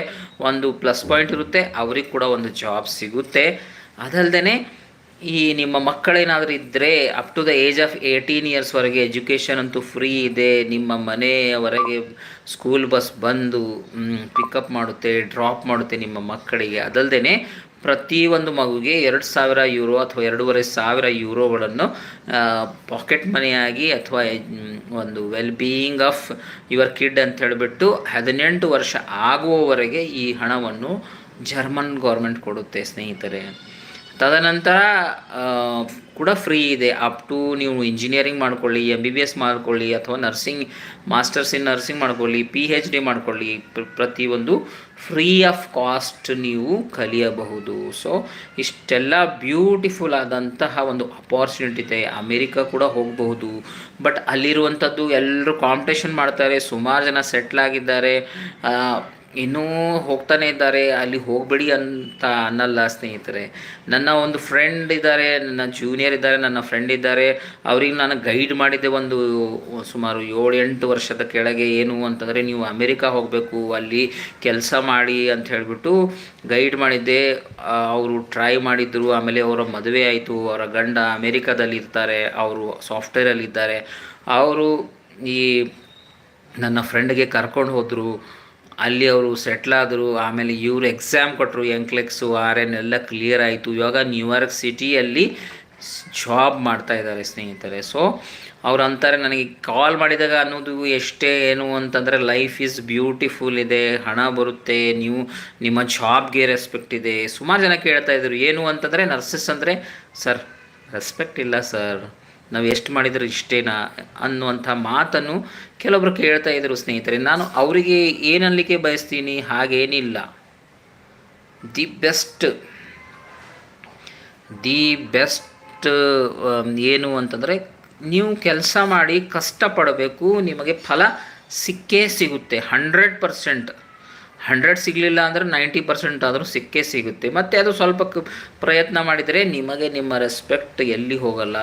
[SPEAKER 1] ಒಂದು ಪ್ಲಸ್ ಪಾಯಿಂಟ್ ಇರುತ್ತೆ. ಅವ್ರಿಗೆ ಕೂಡ ಒಂದು ಜಾಬ್ ಸಿಗುತ್ತೆ. ಅದಲ್ಲದೆ ಈ ನಿಮ್ಮ ಮಕ್ಕಳೇನಾದರೂ ಇದ್ದರೆ up to the age of eighteen ಇಯರ್ಸ್ವರೆಗೆ education ಅಂತೂ ಫ್ರೀ ಇದೆ. ನಿಮ್ಮ ಮನೆಯವರೆಗೆ ಸ್ಕೂಲ್ ಬಸ್ ಬಂದು ಪಿಕಪ್ ಮಾಡುತ್ತೆ ಡ್ರಾಪ್ ಮಾಡುತ್ತೆ ನಿಮ್ಮ ಮಕ್ಕಳಿಗೆ. ಅದಲ್ಲದೆ ಪ್ರತಿಯೊಂದು ಮಗುಗೆ ಎರಡು ಸಾವಿರ ಯೂರೋ ಅಥವಾ ಎರಡೂವರೆ ಸಾವಿರ ಯೂರೋಗಳನ್ನು ಪಾಕೆಟ್ ಮನಿಯಾಗಿ ಅಥವಾ ಒಂದು well being of your kid ಅಂತ ಹೇಳಿಬಿಟ್ಟು ಹದಿನೆಂಟು ವರ್ಷ ಆಗುವವರೆಗೆ ಈ ಹಣವನ್ನು ಜರ್ಮನ್ ಗೌರ್ಮೆಂಟ್ ಕೊಡುತ್ತೆ ಸ್ನೇಹಿತರೆ. ತದನಂತರ ಕೂಡ ಫ್ರೀ ಇದೆ. ಅಪ್ ಟು ನೀವು ಇಂಜಿನಿಯರಿಂಗ್ ಮಾಡ್ಕೊಳ್ಳಿ ಎಂ ಬಿ ಬಿ ಎಸ್ ಮಾಡ್ಕೊಳ್ಳಿ, ಅಥವಾ ನರ್ಸಿಂಗ್ ಮಾಸ್ಟರ್ಸ್ ಇನ್ ನರ್ಸಿಂಗ್ ಮಾಡ್ಕೊಳ್ಳಿ ಪಿ ಹೆಚ್ ಡಿ ಮಾಡ್ಕೊಳ್ಳಿ. ಪ್ರ- ಪ್ರತಿಯೊಂದು ಫ್ರೀ ಆಫ್ ಕಾಸ್ಟ್ ನೀವು ಕಲಿಯಬಹುದು. ಸೊ ಇಷ್ಟೆಲ್ಲ ಬ್ಯೂಟಿಫುಲ್ ಆದಂತಹ ಒಂದು ಅಪಾರ್ಚುನಿಟಿ ಇದೆ. ಅಮೇರಿಕಾ ಕೂಡ ಹೋಗಬಹುದು. ಬಟ್ ಅಲ್ಲಿರುವಂಥದ್ದು ಎಲ್ಲರೂ ಕಾಂಪಿಟೇಷನ್ ಮಾಡ್ತಾರೆ. ಸುಮಾರು ಜನ ಸೆಟ್ಲ್ ಆಗಿದ್ದಾರೆ. ಇನ್ನೂ ಹೋಗ್ತಾನೆ ಇದ್ದಾರೆ, ಅಲ್ಲಿ ಹೋಗಬೇಡಿ ಅಂತ ಅನ್ನಲ್ಲ ಸ್ನೇಹಿತರೆ. ನನ್ನ ಒಂದು ಫ್ರೆಂಡ್ ಇದ್ದಾರೆ, ನನ್ನ ಜೂನಿಯರ್ ಇದ್ದಾರೆ, ನನ್ನ ಫ್ರೆಂಡ್ ಇದ್ದಾರೆ. ಅವ್ರಿಗೆ ನಾನು ಗೈಡ್ ಮಾಡಿದ್ದೆ ಒಂದು ಸುಮಾರು ಏಳು ಎಂಟು ವರ್ಷದ ಕೆಳಗೆ ಏನು ಅಂತಂದರೆ, ನೀವು ಅಮೇರಿಕಾ ಹೋಗಬೇಕು, ಅಲ್ಲಿ ಕೆಲಸ ಮಾಡಿ ಅಂತ ಹೇಳಿಬಿಟ್ಟು ಗೈಡ್ ಮಾಡಿದ್ದೆ. ಅವರು ಟ್ರೈ ಮಾಡಿದ್ರು, ಆಮೇಲೆ ಅವರ ಮದುವೆ ಆಯಿತು. ಅವರ ಗಂಡ ಅಮೇರಿಕಾದಲ್ಲಿ ಇರ್ತಾರೆ, ಅವರು ಸಾಫ್ಟ್ವೇರಲ್ಲಿದ್ದಾರೆ ಅವರು ಈ ನನ್ನ ಫ್ರೆಂಡ್ಗೆ ಕರ್ಕೊಂಡು ಹೋದರು. ಅಲ್ಲಿ ಅವರು ಸೆಟ್ಲ್ ಆದರು, ಆಮೇಲೆ ಇವರು ಎಕ್ಸಾಮ್ ಕೊಟ್ಟರು ಎಂಕ್ಲೆಕ್ಸು ಆರ್ ಎನ್ ಎಲ್ಲ ಕ್ಲಿಯರ್ ಆಯಿತು. ಇವಾಗ ನ್ಯೂಯಾರ್ಕ್ ಸಿಟಿಯಲ್ಲಿ ಜಾಬ್ ಮಾಡ್ತಾ ಇದ್ದಾರೆ ಸ್ನೇಹಿತರೆ. ಸೊ ಅವ್ರು ಅಂತಾರೆ ನನಗೆ ಕಾಲ್ ಮಾಡಿದಾಗ ಅನ್ನೋದು ಎಷ್ಟೇ ಏನು ಅಂತಂದರೆ ಲೈಫ್ ಈಸ್ ಬ್ಯೂಟಿಫುಲ್ ಇದೆ, ಹಣ ಬರುತ್ತೆ, ನೀವು ನಿಮ್ಮ ಜಾಬ್ಗೆ ರೆಸ್ಪೆಕ್ಟ್ ಇದೆ. ಸುಮಾರು ಜನ ಕೇಳ್ತಾ ಇದ್ರು. ಏನು ಅಂತಂದರೆ ನರ್ಸಸ್ ಅಂದರೆ ಸರ್ ರೆಸ್ಪೆಕ್ಟ್ ಇಲ್ಲ ಸರ್ ನಾವು ಎಷ್ಟು ಮಾಡಿದರೆ ಇಷ್ಟೇನಾ ಅನ್ನುವಂಥ ಮಾತನ್ನು ಕೆಲವೊಬ್ರು ಕೇಳ್ತಾ ಇದ್ದರು ಸ್ನೇಹಿತರೆ. ನಾನು ಅವರಿಗೆ ಏನಲ್ಲಿಗೆ ಬಯಸ್ತೀನಿ, ಹಾಗೇನಿಲ್ಲ. ದಿ ಬೆಸ್ಟ್ ದಿ ಬೆಸ್ಟ್ ಏನು ಅಂತಂದರೆ ನೀವು ಕೆಲಸ ಮಾಡಿ ಕಷ್ಟಪಡಬೇಕು, ನಿಮಗೆ ಫಲ ಸಿಕ್ಕೇ ಸಿಗುತ್ತೆ, ಹಂಡ್ರೆಡ್ ಪರ್ಸೆಂಟ್. ಹಂಡ್ರೆಡ್ ಸಿಗಲಿಲ್ಲ ಅಂದರೆ ನೈಂಟಿ ಪರ್ಸೆಂಟ್ ಆದರೂ ಸಿಕ್ಕೇ ಸಿಗುತ್ತೆ. ಮತ್ತು ಅದು ಸ್ವಲ್ಪ ಪ್ರಯತ್ನ ಮಾಡಿದರೆ ನಿಮಗೆ ನಿಮ್ಮ ರೆಸ್ಪೆಕ್ಟ್ ಎಲ್ಲಿ ಹೋಗಲ್ಲ.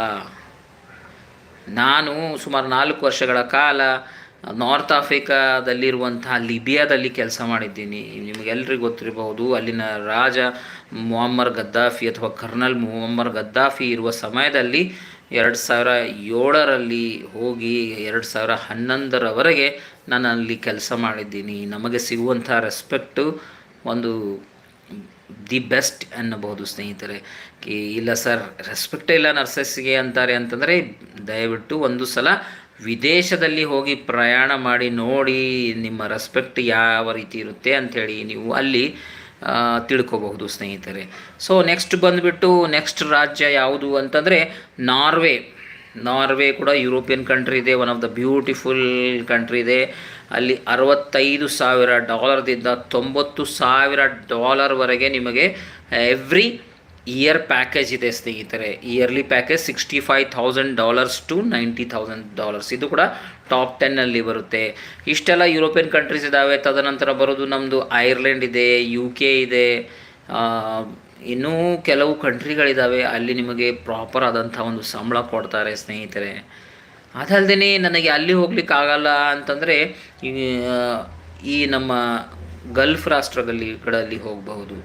[SPEAKER 1] ನಾನು ಸುಮಾರು ನಾಲ್ಕು ವರ್ಷಗಳ ಕಾಲ ನಾರ್ತ್ ಆಫ್ರಿಕಾದಲ್ಲಿರುವಂತಹ ಲಿಬಿಯಾದಲ್ಲಿ ಕೆಲಸ ಮಾಡಿದ್ದೀನಿ. ನಿಮಗೆಲ್ಲರಿಗೂ ಗೊತ್ತಿರಬಹುದು, ಅಲ್ಲಿನ ರಾಜ ಮೊಹಮ್ಮರ್ ಗದ್ದಾಫಿ ಅಥವಾ ಕರ್ನಲ್ ಮೊಹಮ್ಮರ್ ಗದ್ದಾಫಿ ಇರುವ ಸಮಯದಲ್ಲಿ ಎರಡು ಸಾವಿರ ಏಳರಲ್ಲಿ ಹೋಗಿ ಎರಡು ಸಾವಿರ ಹನ್ನೊಂದರವರೆಗೆ ನಾನು ಅಲ್ಲಿ ಕೆಲಸ ಮಾಡಿದ್ದೀನಿ. ನಮಗೆ ಸಿಗುವಂಥ ರೆಸ್ಪೆಕ್ಟು ಒಂದು ದಿ ಬೆಸ್ಟ್ ಅನ್ನಬಹುದು ಸ್ನೇಹಿತರೆ. ಕಿ, ಇಲ್ಲ ಸರ್ ರೆಸ್ಪೆಕ್ಟ್ ಇಲ್ಲ ನರ್ಸಸ್ಗೆ ಅಂತಾರೆ ಅಂತಂದರೆ, ದಯವಿಟ್ಟು ಒಂದು ಸಲ ವಿದೇಶದಲ್ಲಿ ಹೋಗಿ ಪ್ರಯಾಣ ಮಾಡಿ ನೋಡಿ ನಿಮ್ಮ ರೆಸ್ಪೆಕ್ಟ್ ಯಾವ ರೀತಿ ಇರುತ್ತೆ ಅಂಥೇಳಿ ನೀವು ಅಲ್ಲಿ ತಿಳ್ಕೋಬಹುದು ಸ್ನೇಹಿತರೆ. ಸೊ ನೆಕ್ಸ್ಟ್ ಬಂದುಬಿಟ್ಟು ನೆಕ್ಸ್ಟ್ ರಾಜ್ಯ ಯಾವುದು ಅಂತಂದರೆ, ನಾರ್ವೆ. ನಾರ್ವೆ ಕೂಡ ಯುರೋಪಿಯನ್ ಕಂಟ್ರಿ ಇದೆ one of the beautiful country ಇದೆ. ಅಲ್ಲಿ ಅರವತ್ತೈದು ಸಾವಿರ ಡಾಲರ್ದಿಂದ ತೊಂಬತ್ತು ಸಾವಿರ ಡಾಲರ್ವರೆಗೆ ನಿಮಗೆ ಎವ್ರಿ ಇಯರ್ ಪ್ಯಾಕೇಜ್ ಇದೆ, ಸ್ನೇಹಿತರೆ. Yearly package sixty five thousand dollars to ninety thousand dollars ಇದು ಕೂಡ ಟಾಪ್ ಟೆನ್ನಲ್ಲಿ ಬರುತ್ತೆ. ಇಷ್ಟೆಲ್ಲ ಯುರೋಪಿಯನ್ ಕಂಟ್ರೀಸ್ ಇದ್ದಾವೆ ತದನಂತರ ಬರೋದು ನಮ್ಮದು ಐರ್ಲೆಂಡ್ ಇದೆ ಯು ಕೆ ಇದೆ. ಇನ್ನೂ ಕೆಲವು ಕಂಟ್ರಿಗಳಿದ್ದಾವೆ ಅಲ್ಲಿ ನಿಮಗೆ ಪ್ರಾಪರ್ ಆದಂಥ ಒಂದು ಸಂಬಳ ಕೊಡ್ತಾರೆ, ಸ್ನೇಹಿತರೆ. ಅದಲ್ಲದೆ ನನಗೆ ಅಲ್ಲಿ ಹೋಗ್ಲಿಕ್ಕೆ ಆಗಲ್ಲ ಅಂತಂದರೆ, ಈ ನಮ್ಮ ಗಲ್ಫ್ ರಾಷ್ಟ್ರಗಳಲ್ಲಿ ಗಳಲ್ಲಿ ಹೋಗಬಹುದು.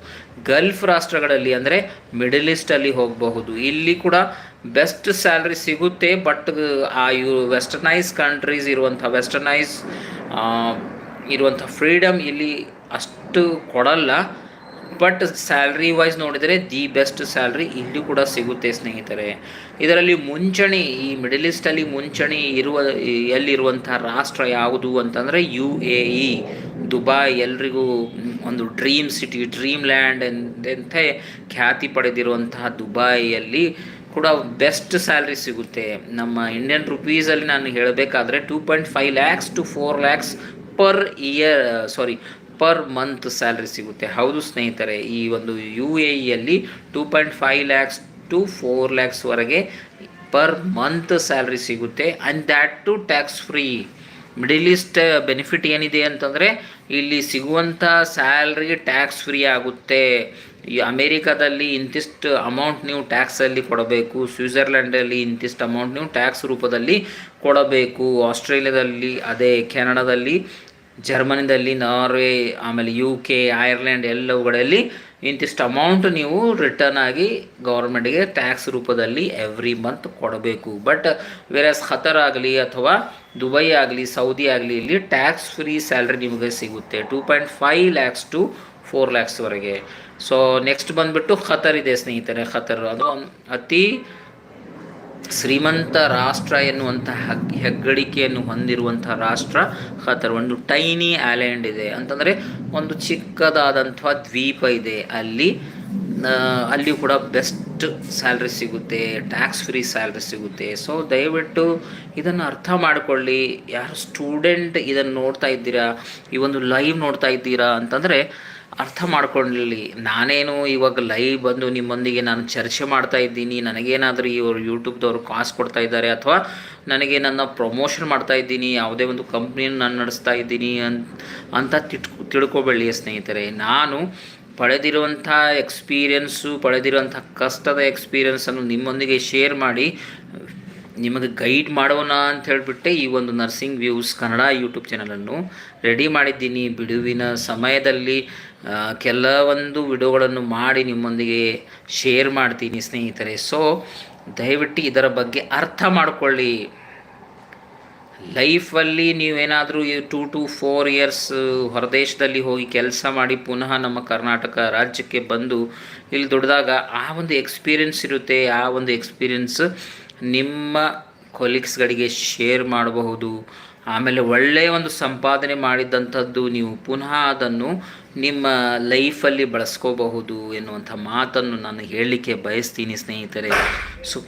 [SPEAKER 1] ಗಲ್ಫ್ ರಾಷ್ಟ್ರಗಳಲ್ಲಿ ಅಂದರೆ ಮಿಡಲ್ ಈಸ್ಟಲ್ಲಿ ಹೋಗಬಹುದು. ಇಲ್ಲಿ ಕೂಡ ಬೆಸ್ಟ್ ಸ್ಯಾಲ್ರಿ ಸಿಗುತ್ತೆ ಬಟ್ ಆ ಯು ವೆಸ್ಟರ್ನೈಸ್ ಕಂಟ್ರೀಸ್ ಇರುವಂಥ ವೆಸ್ಟರ್ನೈಸ್ ಇರುವಂಥ ಫ್ರೀಡಮ್ ಇಲ್ಲಿ ಅಷ್ಟು ಕೊಡಲ್ಲ. ಬಟ್ ಸ್ಯಾಲ್ರಿ ವೈಸ್ ನೋಡಿದರೆ ದಿ ಬೆಸ್ಟ್ ಸ್ಯಾಲ್ರಿ ಇಲ್ಲಿ ಕೂಡ ಸಿಗುತ್ತೆ ಸ್ನೇಹಿತರೆ. ಇದರಲ್ಲಿ ಮುಂಚಣಿ ಈ ಮಿಡಲ್ ಈಸ್ಟಲ್ಲಿ ಮುಂಚಣಿ ಇರುವ ಎಲ್ಲಿರುವಂಥ ರಾಷ್ಟ್ರ ಯಾವುದು ಅಂತಂದರೆ ಯು ಎ ಇ. ದುಬೈ ಎಲ್ರಿಗೂ ಒಂದು ಡ್ರೀಮ್ ಸಿಟಿ, ಡ್ರೀಮ್ ಲ್ಯಾಂಡ್ ಎಂತೆ ಖ್ಯಾತಿ ಪಡೆದಿರುವಂತಹ ದುಬೈಯಲ್ಲಿ ಕೂಡ ಬೆಸ್ಟ್ ಸ್ಯಾಲ್ರಿ ಸಿಗುತ್ತೆ. ನಮ್ಮ ಇಂಡಿಯನ್ ರುಪೀಸಲ್ಲಿ ನಾನು ಹೇಳಬೇಕಾದ್ರೆ two point five lakhs to four lakhs per year, sorry per month salary ಸಿಗುತ್ತೆ. ಹೌದು ಸ್ನೇಹಿತರೆ, ಈ ಒಂದು U A ಇಯಲ್ಲಿ two point five lakhs to four ಲ್ಯಾಕ್ಸ್ವರೆಗೆ per month salary ಸಿಗುತ್ತೆ. And that too tax free middle east benefit ಏನಿದೆ ಅಂತಂದರೆ, ಇಲ್ಲಿ ಸಿಗುವಂಥ ಸ್ಯಾಲ್ರಿ ಟ್ಯಾಕ್ಸ್ ಫ್ರೀ ಆಗುತ್ತೆ. ಈ ಅಮೇರಿಕಾದಲ್ಲಿ ಇಂತಿಷ್ಟು ಅಮೌಂಟ್ ನೀವು ಟ್ಯಾಕ್ಸಲ್ಲಿ ಕೊಡಬೇಕು. ಸ್ವಿಟ್ಜರ್ಲ್ಯಾಂಡಲ್ಲಿ ಇಂತಿಷ್ಟು ಅಮೌಂಟ್ ನೀವು ಟ್ಯಾಕ್ಸ್ ರೂಪದಲ್ಲಿ ಕೊಡಬೇಕು. ಆಸ್ಟ್ರೇಲಿಯಾದಲ್ಲಿ, ಅದೇ ಕೆನಡಾದಲ್ಲಿ ಜರ್ಮನಿದಲ್ಲಿ, ನಾರ್ವೆ, ಆಮೇಲೆ ಯು ಕೆ ಐರ್ಲೆಂಡ್ ಎಲ್ಲವುಗಳಲ್ಲಿ ಇಂತಿಷ್ಟು ಅಮೌಂಟ್ ನೀವು ರಿಟರ್ನ್ ಆಗಿ ಗೌರ್ಮೆಂಟ್ಗೆ ಟ್ಯಾಕ್ಸ್ ರೂಪದಲ್ಲಿ ಎವ್ರಿ ಮಂತ್ ಕೊಡಬೇಕು. ಬಟ್ ವೇರಸ್ ಖತರ್ ಆಗಲಿ ಅಥವಾ ದುಬೈ ಆಗಲಿ, ಸೌದಿ ಆಗಲಿ, ಇಲ್ಲಿ ಟ್ಯಾಕ್ಸ್ ಫ್ರೀ ಸ್ಯಾಲ್ರಿ ನಿಮಗೆ ಸಿಗುತ್ತೆ two point five lakhs to four ಲ್ಯಾಕ್ಸ್ವರೆಗೆ so next ಬಂದುಬಿಟ್ಟು ಖತರ್ ಇದೆ ಸ್ನೇಹಿತರೆ, ಖತರ್. ಅದು ಅತಿ ಶ್ರೀಮಂತ ರಾಷ್ಟ್ರ ಎನ್ನುವಂಥ ಹಗ್, ಹೆಗ್ಗಳಿಕೆಯನ್ನು ಹೊಂದಿರುವಂಥ ರಾಷ್ಟ್ರ ಖತರ್. ಒಂದು ಟೈನಿ ಐಲ್ಯಾಂಡ್ ಇದೆ. ಅಂತಂದರೆ ಒಂದು ಚಿಕ್ಕದಾದಂಥ ದ್ವೀಪ ಇದೆ. ಅಲ್ಲಿ ಅಲ್ಲಿ ಕೂಡ ಬೆಸ್ಟ್ ಸ್ಯಾಲ್ರಿ ಸಿಗುತ್ತೆ, ಟ್ಯಾಕ್ಸ್ ಫ್ರೀ ಸ್ಯಾಲ್ರಿ ಸಿಗುತ್ತೆ. ಸೊ, ದಯವಿಟ್ಟು ಇದನ್ನು ಅರ್ಥ ಮಾಡಿಕೊಳ್ಳಿ. ಯಾರು ಸ್ಟೂಡೆಂಟ್ ಇದನ್ನು ನೋಡ್ತಾ ಇದ್ದೀರಾ, ಈ ಒಂದು ಲೈವ್ ನೋಡ್ತಾ ಇದ್ದೀರಾ ಅಂತಂದರೆ ಅರ್ಥ ಮಾಡ್ಕೊಳ್ಳಿ ನಾನೇನು ಇವಾಗ ಲೈವ್ ಬಂದು ನಿಮ್ಮೊಂದಿಗೆ ನಾನು ಚರ್ಚೆ ಮಾಡ್ತಾ ಇದ್ದೀನಿ, ನನಗೇನಾದರೂ ಇವರು ಯೂಟ್ಯೂಬ್ದವರು ಕಾಸು ಕೊಡ್ತಾ ಇದ್ದಾರೆ ಅಥವಾ ನನಗೆ ನನ್ನ ಪ್ರಮೋಷನ್ ಮಾಡ್ತಾ ಇದ್ದೀನಿ, ಯಾವುದೇ ಒಂದು ಕಂಪ್ನಿಯನ್ನು ನಾನು ನಡೆಸ್ತಾ ಇದ್ದೀನಿ ಅಂತ ಅಂತ ತಿಟ್ಕೊ, ತಿಳ್ಕೊಬೇಡಿ ಸ್ನೇಹಿತರೆ. ನಾನು ಪಡೆದಿರುವಂಥ ಎಕ್ಸ್ಪೀರಿಯನ್ಸು ಪಡೆದಿರುವಂಥ ಕಷ್ಟದ ಎಕ್ಸ್ಪೀರಿಯನ್ಸನ್ನು ನಿಮ್ಮೊಂದಿಗೆ ಶೇರ್ ಮಾಡಿ ನಿಮಗೆ ಗೈಡ್ ಮಾಡೋಣ ಅಂತ ಹೇಳಿಬಿಟ್ಟೆ ಈ ಒಂದು ನರ್ಸಿಂಗ್ ವ್ಯೂಸ್ ಕನ್ನಡ ಯೂಟ್ಯೂಬ್ ಚಾನಲನ್ನು ರೆಡಿ ಮಾಡಿದ್ದೀನಿ. ಬಿಡುವಿನ ಸಮಯದಲ್ಲಿ ಕೆಲವೊಂದು ವಿಡಿಯೋಗಳನ್ನು ಮಾಡಿ ನಿಮ್ಮೊಂದಿಗೆ ಶೇರ್ ಮಾಡ್ತೀನಿ ಸ್ನೇಹಿತರೆ. ಸೊ ದಯವಿಟ್ಟು ಇದರ ಬಗ್ಗೆ ಅರ್ಥ ಮಾಡಿಕೊಳ್ಳಿ. ಲೈಫಲ್ಲಿ ನೀವೇನಾದರೂ ಟೂ ಟು ಫೋರ್ ಇಯರ್ಸ್ ಹೊರದೇಶದಲ್ಲಿ ಹೋಗಿ ಕೆಲಸ ಮಾಡಿ ಪುನಃ ನಮ್ಮ ಕರ್ನಾಟಕ ರಾಜ್ಯಕ್ಕೆ ಬಂದು ಇಲ್ಲಿ ದುಡಿದಾಗ ಆ ಒಂದು ಎಕ್ಸ್ಪೀರಿಯನ್ಸ್ ಇರುತ್ತೆ. ಆ ಒಂದು ಎಕ್ಸ್ಪೀರಿಯನ್ಸ್ ನಿಮ್ಮ ಕೊಲೀಗ್ಸ್ಗಳಿಗೆ ಶೇರ್ ಮಾಡಬಹುದು. ಆಮೇಲೆ ಒಳ್ಳೆಯ ಒಂದು ಸಂಪಾದನೆ ಮಾಡಿದ್ದಂಥದ್ದು ನೀವು ಪುನಃ ಅದನ್ನು ನಿಮ್ಮ ಲೈಫಲ್ಲಿ ಬಳಸ್ಕೋಬಹುದು ಎನ್ನುವಂಥ ಮಾತನ್ನು ನಾನು ಹೇಳಲಿಕ್ಕೆ ಬಯಸ್ತೀನಿ ಸ್ನೇಹಿತರೆ. ಸೊ